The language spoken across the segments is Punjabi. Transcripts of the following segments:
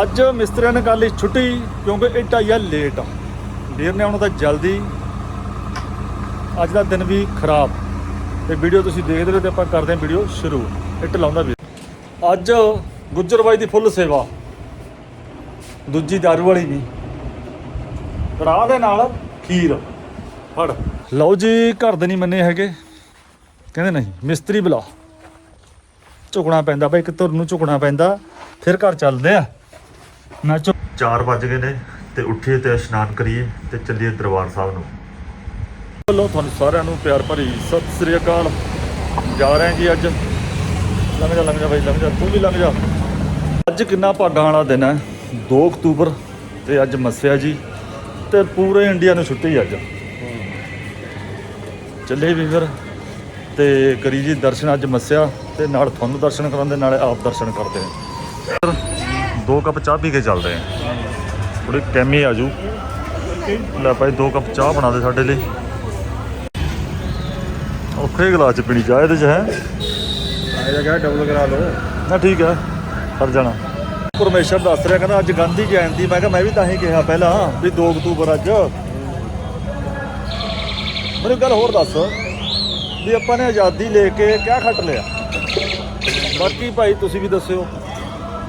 ਅੱਜ ਮਿਸਤਰੀਆਂ ਨੇ ਕਰ ਲਈ ਛੁੱਟੀ ਕਿਉਂਕਿ ਇੱਟ ਆਈ ਆ ਲੇਟ ਵੀਰ ਨੇ ਆਉਣਾ ਤਾਂ ਜਲਦੀ। ਅੱਜ ਦਾ ਦਿਨ ਵੀ ਖਰਾਬ। ਤੇ ਵੀਡੀਓ ਤੁਸੀਂ ਦੇਖਦੇ ਰਹੋ ਤੇ ਆਪਾਂ ਕਰਦੇ ਹਾਂ ਵੀਡੀਓ ਸ਼ੁਰੂ। ਇੱਟ ਲਾਉਂਦਾ ਵੀਰ। ਅੱਜ ਗੁੱਜਰ ਬਾਈ ਦੀ ਫੁੱਲ ਸੇਵਾ। ਦੂਜੀ ਦਾਰੂ ਵਾਲੀ ਨਹੀਂ ਕੜਾਹ ਦੇ ਨਾਲ ਖੀਰ। ਫੜ। ਲਓ ਜੀ, ਘਰ ਦੇ ਨਹੀਂ ਮੰਨੇ ਹੈਗੇ। ਕਹਿੰਦੇ ਨਹੀਂ, ਮਿਸਤਰੀ ਬੁਲਾ ਝੁਕਣਾ ਪੈਂਦਾ ਬਈ, ਇੱਕ ਧੁਰ ਨੂੰ ਝੁਕਣਾ ਪੈਂਦਾ। ਫਿਰ ਘਰ ਚੱਲਦੇ ਆ ਨਾ ਝੁਕ 4 ਵੱਜ ਗਏ ਨੇ ਤੇ ਉੱਠੀਏ ਤੇ ਇਸ਼ਨਾਨ ਕਰੀਏ ਤੇ ਚੱਲੀਏ ਦਰਬਾਰ ਸਾਹਿਬ ਨੂੰ। ਵੱਲੋਂ ਤੁਹਾਨੂੰ ਸਾਰਿਆਂ ਨੂੰ ਪਿਆਰ ਭਰੀ ਸਤਿ ਸ੍ਰੀ ਅਕਾਲ। ਜਾ ਰਹੇ ਜੀ ਅੱਜ। ਲੰਘ ਜਾ ਲੰਘ ਜਾ ਬਾਈ ਲੰਘ ਜਾ। ਤੂੰ ਵੀ ਲੰਘ ਜਾ। ਅੱਜ ਕਿੰਨਾ ਭਾਗਾਂ ਵਾਲਾ ਦਿਨ ਹੈ। 2 ਅਕਤੂਬਰ ਤੇ ਅੱਜ ਮੱਸਿਆ ਜੀ ਤੇ ਪੂਰੇ ਇੰਡੀਆ ਨੂੰ ਛੁੱਟੀ ਅੱਜ। ਚੱਲੇ ਵੀ ਫਿਰ ਤੇ ਕਰੀ ਜੀ ਦਰਸ਼ਨ ਅੱਜ ਮੱਸਿਆ ਤੇ ਨਾਲ ਤੁਹਾਨੂੰ ਦਰਸ਼ਨ ਕਰਾਉਂਦੇ ਨਾਲੇ ਆਪ ਦਰਸ਼ਨ ਕਰਦੇ ਆ ਦੋ ਕੱਪ ਚਾਹ ਪੀ ਕੇ ਚੱਲਦੇ ਆ ਥੋੜੀ ਕੈਮੀ ਆਜੂ ਲੈ ਭਾਈ ਦੋ ਕੱਪ ਚਾਹ ਬਣਾ ਦੇ ਸਾਡੇ ਲਈ। ਔਖੇ ਗਲਾਸ ਚ ਪੀਣੀ ਚਾਹ ਇਹਦੇ ਚ ਹੈ? ਆਇਆ ਗਿਆ ਡਬਲ ਕਰਾ ਲਓ। ਨਾ ਠੀਕ ਹੈ ਕਰ ਜਾਣਾ। ਪਰਮੇਸ਼ਰ ਦੱਸ ਰਿਹਾ ਕਹਿੰਦਾ ਅੱਜ ਗਾਂਧੀ ਜਯੰਤੀ। ਮੈਂ ਕਿਹਾ ਮੈਂ ਵੀ ਤਾਂ ਹੀ ਕਿਹਾ ਪਹਿਲਾਂ ਵੀ 2 ਅਕਤੂਬਰ ਅੱਜ। ਮੈਨੂੰ ਗੱਲ ਹੋਰ ਦੱਸ ਵੀ ਆਪਾਂ ਨੇ ਆਜ਼ਾਦੀ ਲੈ ਕੇ ਕਿਆ ਖੱਟ ਲਿਆ? ਬਾਕੀ ਭਾਈ ਤੁਸੀਂ ਵੀ ਦੱਸਿਓ।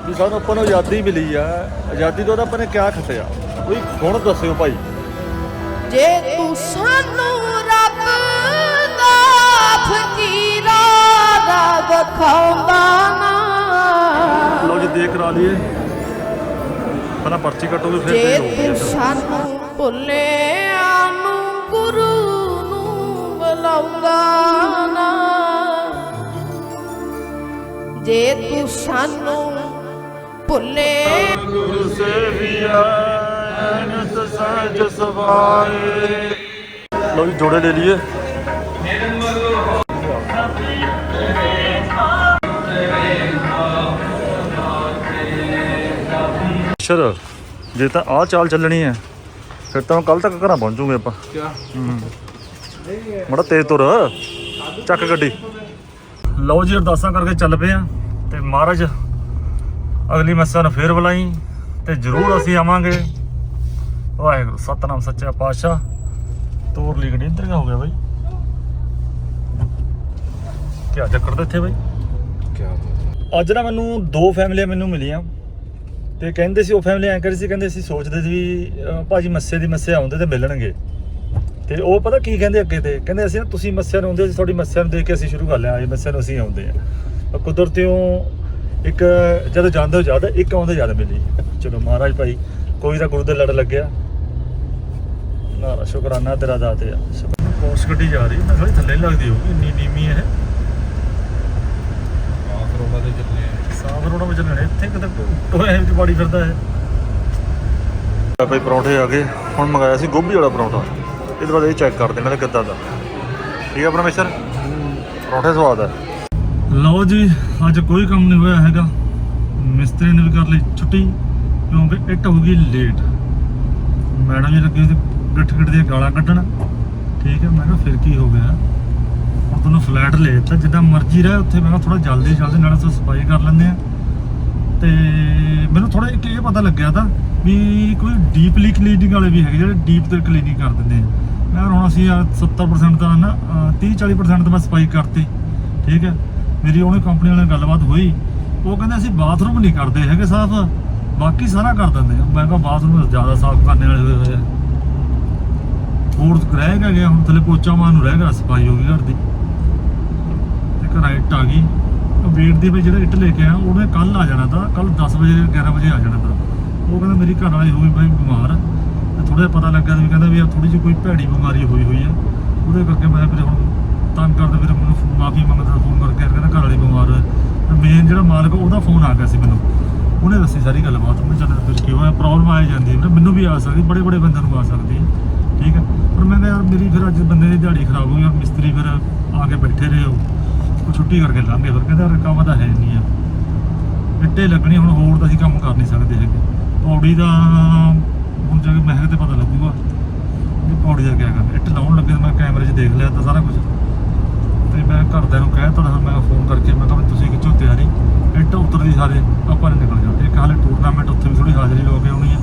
ਵੀ ਸਾਨੂੰ ਆਪਾਂ ਨੂੰ ਆਜ਼ਾਦੀ ਮਿਲੀ ਆ। ਆਜ਼ਾਦੀ ਤੋਂ ਆਪਾਂ ਨੇ ਕਿਆ ਖੱਟਿਆ? ਕੋਈ ਗੁਣ ਦੱਸਿਓ ਭਾਈ। ਜੇ ਤੂੰ ਸਾਨੂੰ ਰੱਬ ਦਾ ਫਕੀਰਾ ਦਾ ਵਿਖਾਉਂਦਾ ਨਾ। ਲਓ ਜੀ ਦੇਖ ਕਰਾ ਲਈਏ। ਪਹਿਲਾਂ ਪਰਚੀ ਕੱਟੋਗੇ ਫਿਰ ਜੇ ਤੇ। ਸਾਨੂੰ ਭੁੱਲਿਆ ਨੂੰ ਗੁਰੂ ਨੂੰ ਬੁਲਾਉਂਦਾ ਨਾ। ਜੇ ਤੂੰ ਸਾਨੂੰ ਭੁੱਲੇ। ਗੁਰੂ ਸੇਵੀਆ ਅਨੰਤ ਸਹਿਜ ਸਵਾਏ ਲਓ ਜੀ ਜੋੜੇ ਲੈ ਲਈਏ। ਸ਼ਰ ਜੇ ਤਾਂ ਆਹ ਚਾਲ ਚੱਲਣੀ ਹੈ ਫਿਰ ਤਾਂ ਕੱਲ ਤੱਕ ਘਰਾਂ ਪਹੁੰਚੂਗੇ ਆਪਾਂ। ਕਿਆ? ਮੜਾ ਤੇਜ਼ ਤੁਰ ਚੱਕ ਗੱਡੀ। ਲਓ ਜੀ ਅਰਦਾਸਾਂ ਕਰਕੇ ਚੱਲ ਪਏ ਆ ਤੇ ਮਹਾਰਾਜ ਅਗਲੀ ਮੱਸਿਆ ਨੂੰ ਫੇਰ ਬੁਲਾਈ ਤੇ ਜ਼ਰੂਰ ਅਸੀਂ ਆਵਾਂਗੇ। ਵਾਹਿਗੁਰੂ ਸਤਨਾਮ ਸੱਚਾ ਪਾਤਸ਼ਾਹ। ਤੋਰ ਲਈ ਗੱਡੀ ਇੱਧਰ ਕਿਆ ਹੋ ਗਿਆ ਬਾਈ? ਕਿਆ ਚੱਕਰ ਤੇ ਇੱਥੇ ਬਾਈ? ਕਿਆ ਅੱਜ ਨਾ ਮੈਨੂੰ ਦੋ ਫੈਮਲੀਆਂ ਮੈਨੂੰ ਮਿਲੀਆਂ। ਤੇ ਕਹਿੰਦੇ ਸੀ ਉਹ ਫੈਮਲੀ ਐਂ ਕਰੀ ਸੀ ਕਹਿੰਦੇ ਅਸੀਂ ਸੋਚਦੇ ਸੀ ਵੀ ਭਾਜੀ ਮੱਸੇ ਦੀ ਮੱਸੇ ਆਉਂਦੇ ਤੇ ਮਿਲਣਗੇ। ਤੇ ਉਹ ਪਤਾ ਕੀ ਕਹਿੰਦੇ ਅੱਗੇ ਤੇ? ਕਹਿੰਦੇ ਅਸੀਂ ਨਾ ਤੁਸੀਂ ਮੱਸਿਆ ਨੂੰ ਆਉਂਦੇ ਸੀ ਤੁਹਾਡੀ ਮੱਸਿਆ ਨੂੰ ਦੇਖ ਕੇ ਅਸੀਂ ਸ਼ੁਰੂ ਕਰ ਲਿਆ ਇਹ ਮੱਸਿਆ ਨੂੰ ਅਸੀਂ ਆਉਂਦੇ ਆ। ਕੁਦਰਤਿਓਂ ਇੱਕ ਜਦੋਂ ਜਾਂਦੇ ਹੋ ਜ਼ਿਆਦਾ ਇੱਕ ਆਉਂਦੇ ਜ਼ਿਆਦਾ ਮਿਲੀ ਚਲੋ ਮਹਾਰਾਜ ਭਾਈ ਕੋਈ ਤਾਂ ਗੁਰੂ ਦੇ ਲੜ ਲੱਗਿਆ। ਨਾ ਸ਼ੁਕਰਾਨਾ ਤੇਰਾ ਦਾਤੇ ਆ। ਪੋਸਟ ਗੱਡੀ ਜਾ ਰਹੀ ਮੈਂ ਥੋੜੀ ਥੱਲੇ ਲੱਗਦੀ ਹੋਊਗੀ ਇੰਨੀ ਨੀਵੀਂ ਇਹ। ਆ ਕਰੋੜਾ ਦੇ ਚੱਲੇ ਸਾਫ਼ ਰੋਡਾਂ ਵਿੱਚ ਲੈਣੇ ਇੱਥੇ ਕਿਤੇ ਟੋਏ ਵਿੱਚ ਬਾੜੀ ਫਿਰਦਾ ਹੈ ਭਾਈ ਪਰੌਂਠੇ ਆ ਗਏ ਹੁਣ ਮੰਗਾਇਆ ਸੀ ਗੋਭੀ ਵਾਲਾ ਪਰੌਂਠਾ। ਇਹਦੇ ਬਾਅਦ ਇਹ ਚੈੱਕ ਕਰਦੇ ਮੈਂ ਕਿੱਦਾਂ ਦਾ। ਠੀਕ ਹੈ ਪਰਮੇਸ਼ਰ? ਪਰੌਂਠੇ ਸਵਾਦ ਹੈ ਲਓ ਜੀ, ਅੱਜ ਕੋਈ ਕੰਮ ਨਹੀਂ ਹੋਇਆ ਹੈਗਾ। ਮਿਸਤਰੀ ਨੇ ਵੀ ਕਰ ਲਈ ਛੁੱਟੀ, ਕਿਉਂਕਿ ਇੱਟ ਹੋ ਗਈ ਲੇਟ ਮੈਡਮ ਜੀ ਲੱਗੀ ਸੀ ਗਿੱਠ ਗਿੱਠ ਦੀਆਂ ਗਾਲਾਂ ਕੱਢਣ। ਠੀਕ ਹੈ, ਮੈਂ ਕਿਹਾ ਫਿਰ ਕੀ ਹੋ ਗਿਆ? ਹੁਣ ਤੁਹਾਨੂੰ ਫਲੈਟ ਲੈ ਦਿੱਤਾ, ਜਿੱਦਾਂ ਮਰਜ਼ੀ ਰਹਿ ਉੱਥੇ। ਮੈਂ ਕਿਹਾ ਥੋੜਾ ਜਲਦੀ ਜਲਦੀ ਨਾਲ ਅਸੀਂ ਸਫ਼ਾਈ ਕਰ ਲੈਂਦੇ ਆ। ਤੇ ਮੈਨੂੰ ਥੋੜਾ ਇੱਕ ਇਹ ਪਤਾ ਲੱਗਿਆ ਤਾਂ ਵੀ ਕੋਈ ਡੀਪਲੀ ਕਲੀਨਿੰਗ ਵਾਲੇ ਵੀ ਹੈਗੇ ਜਿਹੜੇ ਡੀਪ ਤੇ ਕਲੀਨਿੰਗ ਕਰ ਦਿੰਦੇ ਆ। ਮੈਂ ਹੁਣ ਅਸੀਂ ਆਹ 70% ਦਾ ਨਾ 30 40% ਤਾਂ ਮੈਂ ਸਫ਼ਾਈ ਕਰਤੀ। ਠੀਕ ਹੈ। ਮੇਰੀ ਉਹਨੇ ਕੰਪਨੀ ਵਾਲਿਆਂ ਨਾਲ ਗੱਲਬਾਤ ਹੋਈ। ਉਹ ਕਹਿੰਦੇ ਅਸੀਂ ਬਾਥਰੂਮ ਨਹੀਂ ਕਰਦੇ ਹੈਗੇ ਸਾਫ਼। ਬਾਕੀ ਸਾਰਾ ਕਰ ਦਿੰਦੇ ਆ। ਮੈਂ ਕਿਹਾ ਬਾਥਰੂਮ ਜ਼ਿਆਦਾ ਸਾਫ਼ ਕਰਨੇ ਵਾਲੇ ਹੋਏ ਹੋਏ ਆ। ਹੋਰ ਰਹਿ ਗਿਆ ਗਿਆ? ਹੁਣ ਥੱਲੇ ਪੋਚਾ ਮਾਰਨ ਨੂੰ ਰਹਿ ਗਿਆ, ਸਫ਼ਾਈ ਹੋ ਗਈ ਘਰ ਦੀ। ਤੇ ਘਰ ਇੱਟ ਆ ਗਈ। ਵੀਰ ਦੀ ਵੀ ਜਿਹੜਾ ਇੱਟ ਲੈ ਕੇ ਆਇਆ, ਉਹਨੇ ਕੱਲ ਆ ਜਾਣਾ ਤਾਂ ਕੱਲ 10 ਵਜੇ 11 ਵਜੇ ਆ ਜਾਣਾ ਤਾਂ। ਉਹ ਕਹਿੰਦਾ ਮੇਰੀ ਘਰ ਵਾਲੀ ਹੋਈ ਬਾਈ ਬਿਮਾਰ। ਤੇ ਥੋੜਾ ਜਿਹਾ ਪਤਾ ਲੱਗਾ ਵੀ ਕਹਿੰਦਾ ਵੀ ਆ ਥੋੜੀ ਜਿਹੀ ਕੋਈ ਭੈੜੀ ਬਿਮਾਰੀ ਹੋਈ ਹੋਈ ਆ। ਉਹਦੇ ਕਰਕੇ ਮੈਂ ਫਿਰ ਹੁਣ ਤੰਗ ਕਰਦਾ, ਫਿਰ ਮੈਨੂੰ ਮਾਫੀ ਮੰਗਦਾ ਫੋਨ ਕਰਕੇ ਕਹਿੰਦਾ ਘਰ ਵਾਲੀ ਬਿਮਾਰ ਹੈ ਤੇ ਮੇਨ ਜਿਹੜਾ ਮਾਲਕ, ਉਹਦਾ ਫੋਨ ਆ ਗਿਆ ਸੀ ਮੈਨੂੰ। ਉਹਨੇ ਦੱਸੀ ਸਾਰੀ ਗੱਲਬਾਤ। ਉਹਨੇ ਚੱਲ ਫਿਰ ਕੀ ਹੋਇਆ ਪ੍ਰੋਬਲਮ ਆ ਜਾਂਦੀ ਹੈ। ਮੈਨੂੰ ਵੀ ਆ ਸਕਦੀ, ਬੜੇ ਬੜੇ ਬੰਦਿਆਂ ਨੂੰ ਆ ਸਕਦੀ ਹੈ। ਠੀਕ ਹੈ? ਪਰ ਮੈਂ ਕਿਹਾ ਯਾਰ, ਮੇਰੀ ਫਿਰ ਅੱਜ ਬੰਦੇ ਦੀ ਦਿਹਾੜੀ ਖਰਾਬ ਹੋ ਗਈ ਔਰ ਮਿਸਤਰੀ ਫਿਰ ਆ ਕੇ ਬੈਠੇ ਰਹੇ ਉਹ। ਉਹ ਛੁੱਟੀ ਕਰਕੇ ਲੰਘੇ ਫਿਰ ਕਹਿੰਦਾ ਯਾਰ ਤਾਂ ਹੈ ਨਹੀਂ ਆ। ਇੱਟੇ ਲੱਗਣੀ ਹੁਣ ਹੋਰ ਤਾਂ ਅਸੀਂ ਕੰਮ ਕਰ ਨਹੀਂ ਸਕਦੇ ਹੈਗੇ। ਪੌੜੀ ਦਾ, ਹੁਣ ਜੇ ਮਹਿਕ ਤੇ ਪਤਾ ਲੱਗੂਗਾ ਵੀ ਪੌੜੀ ਦਾ ਕਿਆ ਕਰਨਾ। ਇੱਟ ਲਾਉਣ ਲੱਗੇ ਤਾਂ ਮੈਂ ਕੈਮਰੇ 'ਚ ਦੇਖ ਲਿਆ ਤਾਂ ਸਾਰਾ ਕੁਝ ਤੇ ਮੈਂ ਘਰਦਿਆਂ ਨੂੰ ਕਹਿ ਤਾ ਮੈਂ ਫੋਨ ਕਰਕੇ, ਮੈਂ ਕਿਹਾ ਵੀ ਤੁਸੀਂ ਖਿੱਚੋ ਤਿਆਰੀ। ਇੱਟ ਉਤਰਦੀ ਸਾਰੇ, ਆਪਾਂ ਨੇ ਨਿਕਲ ਜਾਂਦੇ। ਇੱਕ ਹਾਲੇ ਟੂਰਨਾਮੈਂਟ ਉੱਥੇ ਵੀ ਥੋੜ੍ਹੀ ਹਾਜ਼ਰੀ ਲਵਾ ਕੇ ਆਉਣੀ ਹੈ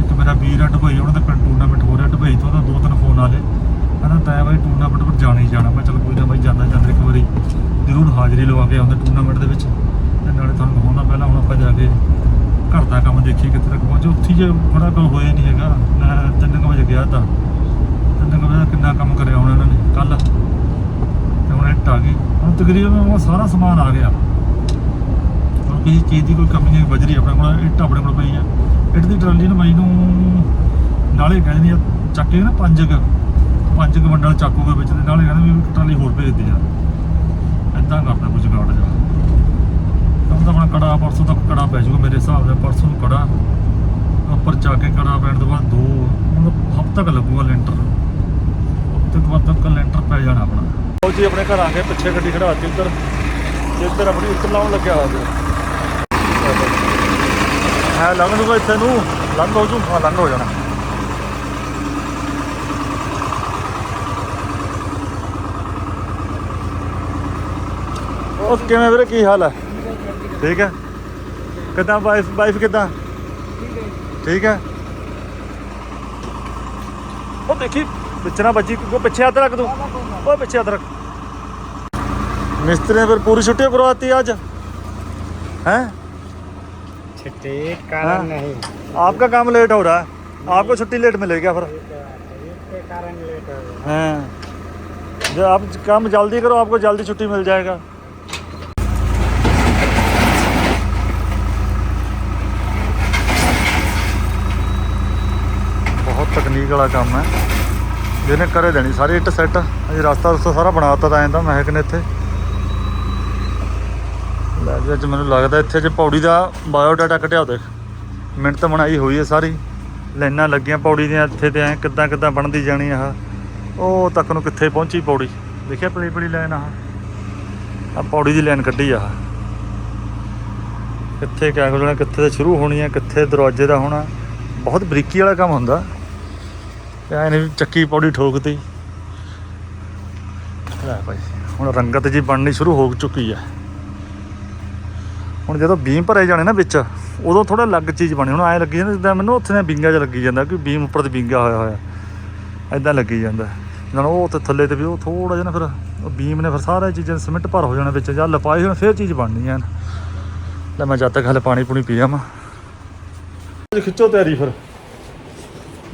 ਇੱਕ ਮੇਰਾ ਵੀਰ ਆ ਦੁਬਈ, ਉਹਨਾਂ ਦਾ ਪਿੰਡ ਟੂਰਨਾਮੈਂਟ ਹੋ ਰਿਹਾ ਦੁਬਈ ਤੋਂ, ਉਹਦਾ ਦੋ ਤਿੰਨ ਫੋਨ ਆਲੇ ਕਹਿੰਦਾ, ਤੈਂ ਬਾਈ ਟੂਰਨਾਮੈਂਟ ਪਰ ਜਾਣਾ ਹੀ ਜਾਣਾ। ਮੈਂ ਚੱਲ ਕੋਈ ਨਾ ਬਾਈ, ਜਾਂਦਾ ਜਾਂਦਾ ਇੱਕ ਵਾਰੀ ਜ਼ਰੂਰ ਹਾਜ਼ਰੀ ਲਵਾ ਕੇ ਆਉਂਦਾ ਟੂਰਨਾਮੈਂਟ ਦੇ ਵਿੱਚ। ਤੇ ਨਾਲੇ ਤੁਹਾਨੂੰ ਹੋਣਾ ਪਹਿਲਾਂ, ਹੁਣ ਆਪਾਂ ਜਾ ਕੇ ਘਰ ਦਾ ਕੰਮ ਦੇਖੀਏ ਕਿੱਥੇ ਤੱਕ ਪਹੁੰਚੇ। ਉੱਥੇ ਜੇ ਬੜਾ ਕੰਮ ਹੋਇਆ ਨਹੀਂ ਹੈਗਾ। ਮੈਂ ਤਿੰਨ ਕੁ ਵਜੇ ਗਿਆ ਤਾਂ। ਤਿੰਨ ਕੁ ਵਜੇ ਦਾ ਕਿੰਨਾ ਕੰਮ ਕਰਿਆ ਹੋਣਾ ਇਹਨਾਂ ਨੇ? ਕੱਲ ਤੇ ਇੱਟ ਆ ਗਈ ਹੁਣ ਤਕਰੀਬਨ ਉਹ ਸਾਰਾ ਸਮਾਨ ਆ ਗਿਆ। ਹੁਣ ਕਿਸੇ ਚੀਜ਼ ਦੀ ਕੋਈ ਕਮੀ ਨਹੀਂ, ਬਜਰੀ ਆਪਣੇ ਕੋਲ, ਇੱਟ ਆਪਣੇ ਕੋਲ ਪਈ ਆ। ਇੱਟ ਦੀ ਟਰਾਲੀ ਨੂੰ ਬਾਈ ਨੂੰ ਨਾਲੇ ਕਹਿੰਦੇ ਨੇ ਚੱਕ ਨਾ ਪੰਜ ਕੁ ਪੰਜ ਕੁ ਮੰਡਲ ਚੱਕੂਗੇ ਵਿੱਚ ਤੇ ਨਾਲੇ ਕਹਿੰਦੇ ਵੀ ਟਰਾਲੀ ਹੋਰ ਭੇਜ ਦੇ ਯਾਰ ਇਦਾਂ ਕਰਦਾ ਕੁਝ ਗਾੜ ਜਾ। ਤਾਂ ਆਪਣਾ ਕੜਾ ਪਰਸੋਂ ਤੱਕ ਕੜਾ ਪੈ ਜਾਊਗਾ ਮੇਰੇ ਹਿਸਾਬ ਨਾਲ, ਪਰਸੋਂ ਨੂੰ ਕੜਾ। ਉੱਪਰ ਜਾ ਕੇ ਕੜਾ ਪੈਣ ਤੋਂ ਬਾਅਦ ਦੋ ਮਤਲਬ ਹਫ਼ਤਾ ਤੱਕ ਲੱਗੂਗਾ ਲੈਂਟਰ। ਹਫ਼ਤੇ ਤੋਂ ਬਾਅਦ ਤੱਕ ਲੈਂਟਰ ਪੈ ਜਾਣਾ ਆਪਣਾ। ਉਹ ਜੀ, ਆਪਣੇ ਘਰ ਆ ਕੇ ਪਿੱਛੇ ਗੱਡੀ ਖੜਾਤੀ ਉੱਧਰ। ਤੇ ਇੱਧਰ ਆਪਣੀ ਉੱਤਰ ਲਾਉਣ ਲੱਗਿਆ ਹੋਇਆ ਪਿਆ ਹੈ ਲੰਘ ਲੂਗਾ ਇੱਥੇ ਨੂੰ। ਲੰਘ ਹੋ ਜੂ। ਹਾਂ, ਲੰਘ ਹੋ ਜਾਣਾ। ਉਹ ਕਿਵੇਂ ਵੀਰੇ, ਕੀ ਹਾਲ ਹੈ? ਠੀਕ ਹੈ? ਕਿੱਦਾਂ ਵਾਈਫ ਵਾਈਫ ਕਿੱਦਾਂ? ਠੀਕ ਹੈ? ਉਹ ਦੇਖੀ, ਪਿੱਛੇ ਨਾ ਬੱਜੀ ਕੋ ਪਿੱਛੇ ਹੱਥ ਰੱਖ ਤੂੰ। ਉਹ ਪਿੱਛੇ ਹੱਥ ਰੱਖ। मिस्त्री ने फिर पूरी छुट्टी करवाती है आज हैं छुट्टी हाँ। कारण नहीं आपका काम लेट हो रहा है आपको छुट्टी लेट मिलेगी फिर इसके कारण लेट हो गया हैं जब आप काम जल्दी करो आपको जल्दी छुट्टी मिल जाएगा ਬਹੁਤ ਤਕਨੀਕ ਵਾਲਾ ਕੰਮ ਹੈ ਜਿਹਨੇ ਕਰੇ ਦੇਣੀ ਸਾਰੀ ਇੱਟ ਸੈੱਟ ਅਜੇ ਰਸਤਾ ਰਸਤਾ ਸਾਰਾ ਬਣਾਤਾ ਤਾਂ ਐਂਦਾ ਮਹਿਕ ਨੇ ਇੱਥੇ ਲੈ ਜੀ ਅੱਜ ਮੈਨੂੰ ਲੱਗਦਾ ਇੱਥੇ ਜੇ ਪੌੜੀ ਦਾ ਬਾਇਓ ਡਾਟਾ ਕਟਿਆ ਦੇਖ। ਮਿੰਟ ਬਣਾਈ ਹੋਈ ਹੈ ਸਾਰੀ। ਲਾਈਨਾਂ ਲੱਗੀਆਂ ਪੌੜੀ ਦੀਆਂ, ਇੱਥੇ ਤੇ ਐ ਕਿੱਦਾਂ ਕਿੱਦਾਂ ਬਣਦੀ ਜਾਣੀ ਆਹ। ਉਹ ਤੱਕ ਨੂੰ ਕਿੱਥੇ ਪਹੁੰਚੀ ਪੌੜੀ। ਦੇਖਿਆ ਪਲੀ ਪਲੀ ਲਾਈਨ ਆਹ। ਆ ਪੌੜੀ ਦੀ ਲਾਈਨ ਕੱਢੀ ਆਹ। ਕਿੱਥੇ ਕਿਆ ਹੋ ਕਿੱਥੇ ਤੇ ਸ਼ੁਰੂ ਹੋਣੀ ਹੈ ਕਿੱਥੇ ਦਰਵਾਜ਼ੇ ਦਾ ਹੋਣਾ। ਬਹੁਤ ਬਰੀਕੀ ਵਾਲਾ ਕੰਮ ਹੁੰਦਾ। ਤੇ ਐ ਨਹੀਂ ਚੱਕੀ ਪੌੜੀ ਠੋਕਦੀ ਲੈ ਭਾਈ, ਹੁਣ ਰੰਗਤ ਜੀ ਬਣਨੀ ਸ਼ੁਰੂ ਹੋ ਚੁੱਕੀ ਹੈ ਹੁਣ ਜਦੋਂ ਬੀਮ ਭਰੇ ਜਾਣੇ ਨਾ ਵਿੱਚ ਉਦੋਂ ਥੋੜਾ ਅਲੱਗ ਚੀਜ਼ ਬਣੀ। ਹੁਣ ਐ ਲੱਗੀ ਜਾਂਦਾ ਜਿੱਦਾਂ ਮੈਨੂੰ ਉੱਥੇ ਨੇ ਬਿੰਗਾ ਜਿਹਾ ਲੱਗੀ ਜਾਂਦਾ ਕਿ ਬੀਮ ਉੱਪਰ ਤੇ ਬਿੰਗਾ ਹੋਇਆ ਹੋਇਆ। ਐਦਾਂ ਲੱਗੀ ਜਾਂਦਾ। ਨਾਲ ਉਹ ਤੇ ਥੱਲੇ ਤੇ ਵੀ ਉਹ ਥੋੜਾ ਜਿਹਾ ਨਾ ਫਿਰ ਉਹ ਬੀਮ ਨੇ ਫਿਰ ਸਾਰਾ ਚੀਜ਼ਾਂ ਸਿਮੈਂਟ ਭਰ ਹੋ ਜਾਣਾ ਵਿੱਚ ਜਾਂ ਲਪਾਈ ਹੋਣ ਫਿਰ ਚੀਜ਼ ਬਣਨੀ ਐ ਲੈ ਮੈਂ ਜਦ ਤੱਕ ਹਲੇ ਪਾਣੀ ਪੂਣੀ ਪੀ ਆਵਾਂ। ਖਿੱਚੋ ਤਿਆਰੀ ਫਿਰ।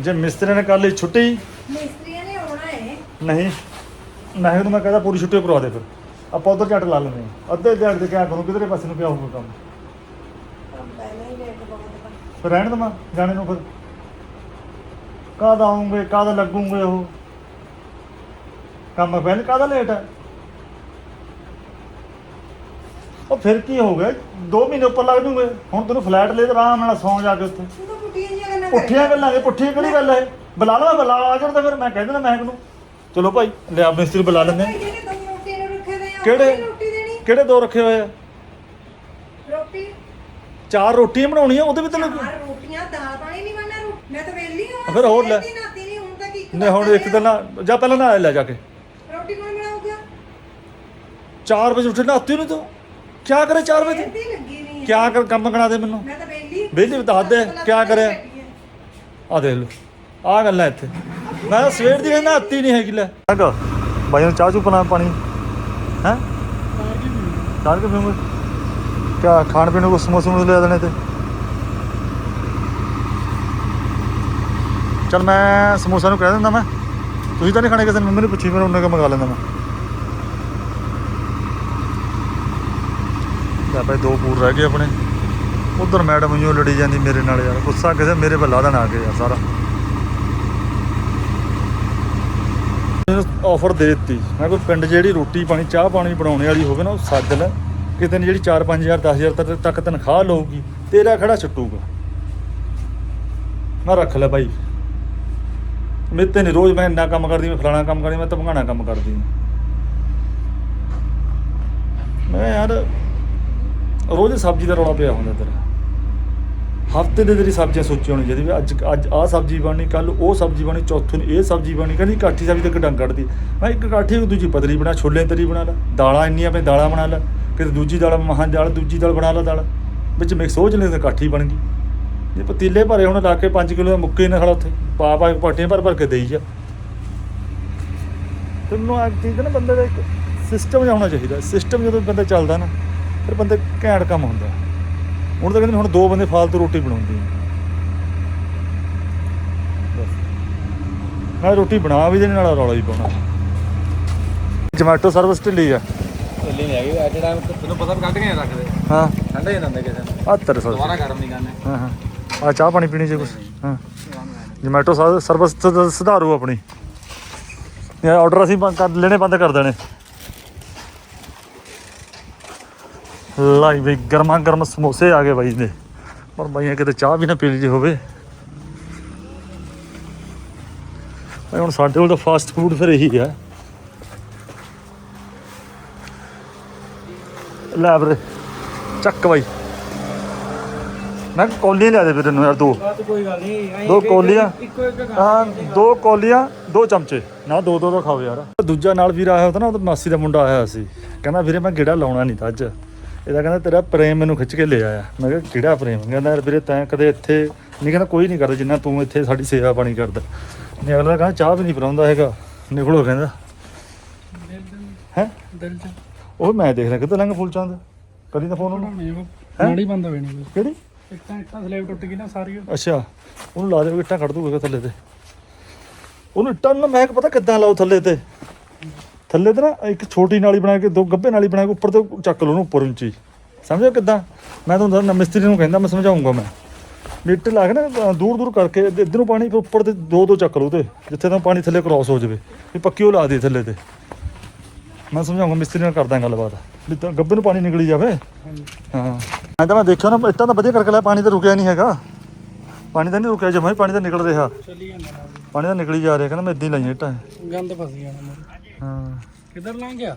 ਜੇ ਮਿਸਤਰੀ ਨੇ ਕੱਲ ਲਈ ਛੁੱਟੀ। ਮਿਸਤਰੀਆਂ ਨੇ ਆਉਣਾ ਹੈ ਨਹੀਂ ਮੈਂ ਕਿਹਾ ਮੈਂ ਕਹਿੰਦਾ ਪੂਰੀ ਛੁੱਟੀ ਕਰਵਾ ਦੇ ਫਿਰ। ਆਪਾਂ ਉਧਰ ਝੱਟ ਲਾ ਲੈਂਦੇ ਹਾਂ। ਅੱਧੇ ਦਿਹਾੜੇ ਤੇ ਕਿਆ ਕਰੂੰ ਕਿਧਰੇ ਪਾਸੇ ਨੂੰ ਕਿਆ ਹੋਊਗਾ ਕੰਮ। ਪਹਿਲਾਂ ਹੀ ਲੇਟ ਬਹੁਤ ਫਿਰ ਰਹਿਣ ਦਵਾਂ ਜਾਣੇ ਨੂੰ ਫਿਰ। ਕਾਹਦਾ ਆਉਂਗੇ ਕਾਹਦਾ ਲੱਗੂਗੇ ਉਹ? ਕੰਮ ਪਹਿਲੇ ਕਾਹਦਾ ਲੇਟ ਹੈ ਉਹ ਫਿਰ ਕੀ ਹੋ ਗਿਆ? 2 ਮਹੀਨੇ ਉੱਪਰ ਲੱਗ ਜੂਗੇ। ਹੁਣ ਤੈਨੂੰ ਫਲੈਟ ਲੈ ਤੇ ਆਰਾਮ ਨਾਲ ਸੌਂ ਜਾ ਕੇ ਉੱਥੇ। ਤੂੰ ਤਾਂ ਪੁੱਟੀਆਂ ਜੀਆਂ ਗੱਲਾਂ ਪੁੱਠੀਆਂ ਗੱਲਾਂ ਇਹ ਪੁੱਠੀ ਕਿਹੜੀ ਗੱਲ ਹੈ ਬੁਲਾ ਲਾ ਬੁਲਾ ਆ ਜਾਣ ਤਾਂ ਫਿਰ ਮੈਂ ਕਹਿ ਦੇਣਾ ਮਹਿਕ ਨੂੰ ਚਲੋ ਭਾਈ ਲੈ ਆਪਣੇ ਮਿਸਤਰੀ ਬੁਲਾ ਲੈਂਦੇ ਹਾਂ। ਜਿਹੜੇ ਦੋ ਦੇ ਆ ਕਿਹੜੇ? ਉਹਦੀ ਰੋਟੀ ਦੇਣੀ? ਕਿਹੜੇ ਦੋ ਰੱਖੇ ਹੋਏ ਆ? ਰੋਟੀ। ਚਾਰ ਰੋਟੀਆਂ ਬਣਾਉਣੀਆਂ ਉਹਦੇ ਵੀ ਤੈਨੂੰ ਚਾਰ ਰੋਟੀਆਂ ਦਾਲ ਪਾਣੀ ਨਹੀਂ ਬਣਨਾ ਰੋ- ਮੈਂ ਤਾਂ ਵੇਲੀ ਹਾਂ ਫਿਰ ਹੋਰ ਲੈ। ਨਾਤੀ ਨਾਤੀ ਨਹੀਂ ਹੁਣ ਤੱਕ ਇੱਕ ਨਹੀਂ ਹੁਣ ਇੱਕ ਦਿਨ ਨਾ ਜਾ ਪਹਿਲਾਂ ਨਾ ਲੈ ਜਾ ਕੇ। ਰੋਟੀ ਕੌਣ ਬਣਾਊਗਾ? 4 ਵਜੇ ਉੱਠੇ ਨਹਾਤੀ ਨਹੀਂ ਤੂੰ? ਕੀ ਕਰੇ 4 ਵਜੇ? ਲੱਗੀ ਨਹੀਂ ਕਿਆ ਕਰ ਕੰਮ ਕਰਾ ਦੇ ਮੈਨੂੰ? ਮੈਂ ਤਾਂ ਵੇਲੀ ਵਿਹਲੀ ਵੀ ਦੱਸ ਦੇ, ਕਿਆ ਕਰਿਆ? ਆ। ਦੇਖ ਲਓ। ਆ ਗੱਲਾਂ ਇੱਥੇ। ਮੈਂ ਤਾਂ ਸਵੇਰ ਦੀ ਨਹਾਤੀ ਨਹੀਂ ਹੈਗੀ ਲੈ। ਬਾਈ ਨੂੰ ਚਾਹ ਚੂ ਪਣਾ ਪਾਣੀ। ਹੈ? ਚਾਹ ਕੇ ਪੀਉਂਗੇ ਕਿਆ, ਖਾਣ ਪੀਣ ਨੂੰ ਕੁਛ ਸਮੋਸੇ ਸਮੋਸੇ ਲੈ ਦੇਣੇ ਤੇ? ਚਲ ਮੈਂ ਸਮੋਸਾ ਨੂੰ ਕਹਿ ਦਿੰਦਾ ਮੈਂ। ਤੁਸੀਂ ਤਾਂ ਨਹੀਂ ਖਾਣੇ ਕਿਸੇ ਨੇ, ਮੰਮੀ ਪੁੱਛੀ, ਫਿਰ ਉਹਨਾਂ ਕੋ ਮੰਗਾ ਲੈਂਦਾ ਮੈਂ। ਲੈ ਭਾਈ, ਦੋ ਪੂਰ ਰਹਿ ਗਏ ਆਪਣੇ। ਉਧਰ ਮੈਡਮ ਨੂੰ ਲੜੀ ਜਾਂਦੀ ਮੇਰੇ ਨਾਲ ਯਾਰ, ਗੁੱਸਾ ਕਿਸੇ ਮੇਰੇ ਵੱਲ ਦਾ ਦੇਣਾ ਆ ਕੇ ਯਾਰ ਸਾਰਾ। ਆਫਰ ਦੇ ਦਿੱਤੀ। ਮੈਂ ਕੋਈ ਪਿੰਡ ਜਿਹੜੀ ਰੋਟੀ ਪਾਣੀ, ਚਾਹ ਪਾਣੀ ਬਣਾਉਣੇ ਵਾਲੀ ਹੋਵੇ ਨਾ, ਉਹ ਸੱਦ ਲੈ। ਕਿਤੇ ਨੇ ਜਿਹੜੀ 4-5000 10000 ਤੱਕ ਤੱਕ ਤਨਖਾਹ ਲਊਗੀ, ਤੇਰਾ ਖੜਾ ਛੱਟੂਗਾ ਮੈਂ ਰੱਖ ਲੈ ਭਾਈ ਮੇਰੇ ਤੇ ਨਹੀਂ ਰੋਜ਼ ਮੈਂ ਇੰਨਾ ਕੰਮ ਕਰਦੀ, ਮੈਂ ਫਲਾਣਾ ਕੰਮ ਕਰਦੀ, ਮੈਂ ਧਮਕਾਣਾ ਕੰਮ ਕਰਦੀ ਮੈਂ ਯਾਰ, ਰੋਜ਼ ਸਬਜ਼ੀ ਦਾ ਰੌਲਾ ਪਿਆ ਹੁੰਦਾ ਤੇਰਾ। ਹਫ਼ਤੇ ਦੇ ਤੇਰੀ ਸਬਜ਼ੀਆਂ ਸੋਚੀ ਹੋਣੀ ਜਿਹਦੀ ਵੀ ਅੱਜ ਅੱਜ ਆਹ ਸਬਜ਼ੀ ਬਣਨੀ ਕੱਲ ਉਹ ਸਬਜ਼ੀ ਬਣਨੀ ਚੌਥੇ ਨੂੰ ਇਹ ਸਬਜ਼ੀ ਬਣਨੀ ਕਹਿੰਦੀ ਕਾਠੀ ਸਬਜ਼ੀ ਤੱਕ ਡੰਗ ਕੱਢਦੀ। ਮੈਂ ਇੱਕ ਕਾਠੀ ਦੂਜੀ ਪਤਲੀ ਬਣਾ ਛੋਲੇ ਤਰੀ ਬਣਾ ਲਾ, ਦਾਲਾਂ ਇੰਨੀਆਂ ਪਏ ਦਾਲਾਂ ਬਣਾ ਲੈ ਫਿਰ ਦੂਜੀ ਦਾਲ, ਮਹਾਂ ਦਾਲ, ਦੂਜੀ ਦਾਲ ਬਣਾ ਲਾ ਦਾਲ। ਵਿੱਚ ਮਿਕਸ ਹੋ ਜਲੇ ਤਾਂ ਕਾਠੀ ਬਣ ਗਈ। ਜੇ ਪਤੀਲੇ ਭਰੇ ਹੁਣ, ਲਾ ਕੇ 5 ਕਿਲੋ ਦਾ ਮੁੱਕੇ ਨਾ ਖੜਾ ਉੱਥੇ ਪਾ ਪਾ ਕੇ ਪਾਟੀਆਂ ਭਰ ਭਰ ਕੇ ਦੇਈ ਜਾ। ਤੇ ਆ ਚੀਜ਼ ਦਾ ਨਾ ਬੰਦੇ ਦਾ ਇੱਕ ਸਿਸਟਮ ਜਿਹਾ ਹੋਣਾ ਚਾਹੀਦਾ ਸਿਸਟਮ ਜਦੋਂ ਬੰਦਾ ਚੱਲਦਾ ਨਾ, ਫਿਰ ਬੰਦੇ ਘੈਂਟ ਕੰਮ ਹੁੰਦਾ। ਹੁਣ ਤਾਂ ਕਹਿੰਦੇ ਹੁਣ ਦੋ ਬੰਦੇ ਫਾਲਤੂ ਰੋਟੀ ਬਣਾਉਂਦੇ ਆ। ਮੈਂ ਰੋਟੀ ਬਣਾ ਵੀ ਦੇਣ ਨਾਲ ਰੌਲਾ ਵੀ ਪਾਉਣਾ। ਜੋਮੈਟੋ ਸਰਵਿਸ ਢਿੱਲੀ ਆ। ਚੱਲੀ ਨਹੀਂ ਹੈਗੀ ਅੱਜ ਟਾਈਮ ਤੈਨੂੰ ਪਤਾ ਵੀ ਕੱਢ ਕੇ ਨਹੀਂ ਰੱਖਦੇ। ਹਾਂ। ਠੰਡੇ ਨਹੀਂ ਦਿੰਦੇ ਕਿਸੇ ਨੂੰ। ਆ ਤੇਰੇ ਸਰਵਿਸ ਦੁਬਾਰਾ ਗਰਮ ਨਹੀਂ ਕਰਨੇ। ਹਾਂ ਹਾਂ। ਆ ਚਾਹ ਪਾਣੀ ਪੀਣੀ ਜੇ ਕੁਛ। ਹਾਂ। ਜੋਮੈਟੋ ਸਰਵਿਸ ਸੁਧਾਰੂ ਆਪਣੀ। ਇਹ ਆਰਡਰ ਅਸੀਂ ਬੰਦ ਕਰ ਲੈਣੇ ਬੰਦ ਕਰ ਦੇਣੇ। ਲਾਈ ਵੀ ਗਰਮਾ ਗਰਮ ਸਮੋਸੇ ਆ ਗਏ ਬਾਈ ਦੇ। ਪਰ ਬਾਈਆਂ ਕਿਤੇ ਚਾਹ ਵੀ ਨਾ ਪੀ ਲਈ ਹੋਵੇ। ਭਾਈ ਹੁਣ ਸਾਡੇ ਕੋਲ ਤਾਂ ਫਾਸਟ ਫੂਡ ਫਿਰ ਇਹੀ ਹੈ ਲੈ ਵੀਰੇ, ਚੱਕ ਬਾਈ। ਮੈਂ ਕਿਹਾ ਕੌਲੀਆਂ ਲਿਆ ਦੇ ਵੀਰੇ ਨੂੰ ਯਾਰ, ਦੋ। ਕੋਈ ਗੱਲ ਨਹੀਂ ਦੋ ਕੌਲੀਆਂ। ਹਾਂ, ਦੋ ਕੌਲੀਆਂ, ਦੋ ਚਮਚੇ। ਨਾ, ਦੋ ਦੋ ਦਾ ਖਾਓ ਯਾਰ। ਦੂਜਾ ਨਾਲ ਵੀਰ ਆਇਆ ਹੁੰਦਾ ਨਾ, ਉਹਦਾ ਮਾਸੀ ਦਾ ਮੁੰਡਾ ਆਇਆ ਸੀ। ਕਹਿੰਦਾ ਵੀਰੇ, ਮੈਂ ਗੇੜਾ ਲਾਉਣਾ ਨਹੀਂ ਤਾਂ ਅੱਜ। ਇਹਦਾ ਕਹਿੰਦਾ ਤੇਰਾ ਪ੍ਰੇਮ ਮੈਨੂੰ ਖਿੱਚ ਕੇ ਲੈ ਆਇਆ। ਮੈਂ ਕਿਹਾ ਕਿਹੜਾ ਪ੍ਰੇਮ? ਕਹਿੰਦਾ ਯਾਰ ਵੀਰੇ ਤੈਂ ਕਦੇ ਇੱਥੇ ਨਹੀਂ ਕਹਿੰਦਾ ਕੋਈ ਨਹੀਂ ਕਰਦਾ ਜਿੰਨਾ ਤੂੰ ਇੱਥੇ ਸਾਡੀ ਸੇਵਾ ਪਾਣੀ ਕਰਦਾ। ਨਹੀਂ ਅਗਲਾ ਕਹਿੰਦਾ ਚਾਹ ਵੀ ਨਹੀਂ ਪਿਲਾਉਂਦਾ ਹੈਗਾ। ਨਿਕਲੋ ਕਹਿੰਦਾ। ਹੈ? ਦਿਲ ਚ ਉਹ ਮੈਂ ਦੇਖ ਰਿਹਾ ਕਿੱਦਾਂ ਲੰਘ ਫੁੱਲ ਚੰਦ? ਕਰੀ ਤਾਂ ਫੋਨ ਉਹਨੂੰ। ਨਾੜੀ ਬੰਦ ਹੋਣੀ ਕਿਹੜੀ? ਇੱਕ ਤਾਂ ਇੱਟਾਂ ਸਲੇਬ ਟੁੱਟ ਗਈ ਨਾ ਸਾਰੀ। ਅੱਛਾ ਉਹਨੂੰ ਲਾ ਦੇ ਇੱਟਾਂ ਕੱਢ ਦੂਗਾ ਥੱਲੇ ਤੇ। ਉਹਨੂੰ ਇੱਟਾਂ ਨੂੰ ਮੈਂ ਪਤਾ ਕਿੱਦਾਂ ਲਾਉ ਥੱਲੇ ਤੇ? ਥੱਲੇ ਤੇ ਨਾ ਇੱਕ ਛੋਟੀ ਨਾਲੀ ਬਣਾ ਕੇ ਦੋ ਗੱਬੇ ਨਾਲੀ ਬਣਾ ਕੇ ਉੱਪਰ ਤੇ ਚੱਕ ਲਓ ਉਹਨੂੰ ਉੱਪਰ ਉੱਚੀ। ਸਮਝਿਆ ਕਿੱਦਾਂ? ਮੈਂ ਤੁਹਾਨੂੰ ਦੱਸਣਾ ਮਿਸਤਰੀ ਨੂੰ ਕਹਿੰਦਾ ਮੈਂ ਸਮਝਾਉਂਗਾ ਮੈਂ। ਇੱਟ ਲਾ ਕੇ ਨਾ ਦੂਰ ਦੂਰ ਕਰਕੇ ਇੱਧ- ਇੱਧਰ ਨੂੰ ਪਾਣੀ ਫਿਰ ਉੱਪਰ ਤੇ ਦੋ ਦੋ ਚੱਕ ਲਓ ਤੇ ਜਿੱਥੇ ਤਾਂ ਪਾਣੀ ਥੱਲੇ ਕ੍ਰਾਸ ਹੋ ਜਾਵੇ। ਵੀ ਪੱਕੀ ਉਹ ਲਾ ਦੇ ਥੱਲੇ ਤੇ। ਮੈਂ ਸਮਝਾਉਂਗਾ ਮਿਸਤਰੀ ਨਾਲ ਕਰਦਾ ਗੱਲਬਾਤ। ਵੀ ਤਾਂ ਗੱਬੇ ਨੂੰ ਪਾਣੀ ਨਿਕਲੀ ਜਾਵੇ। ਹਾਂ। ਮੈਂ ਤਾਂ ਮੈਂ ਦੇਖਿਆ ਨਾ ਇੱਟਾਂ ਤਾਂ ਵਧੀਆ ਕਰਕੇ ਲਿਆ ਪਾਣੀ ਤਾਂ ਰੁਕਿਆ ਨਹੀਂ ਹੈਗਾ। ਪਾਣੀ ਤਾਂ ਨਹੀਂ ਰੁਕਿਆ ਜਮਾ ਹੀ ਪਾਣੀ ਤਾਂ ਨਿਕਲ ਰਿਹਾ। ਪਾਣੀ ਤਾਂ ਨਿਕਲੀ ਜਾ ਰਿਹਾ ਕਹਿੰਦਾ ਮੈਂ ਇਦਾਂ ਹੀ ਲਾਈਆਂ ਇੱਟਾਂ। ਗੰਦ ਫਸ ਗਿਆ ਨਾ ਹਾਂ। ਕਿੱਧਰ ਲੰਘ ਗਿਆ?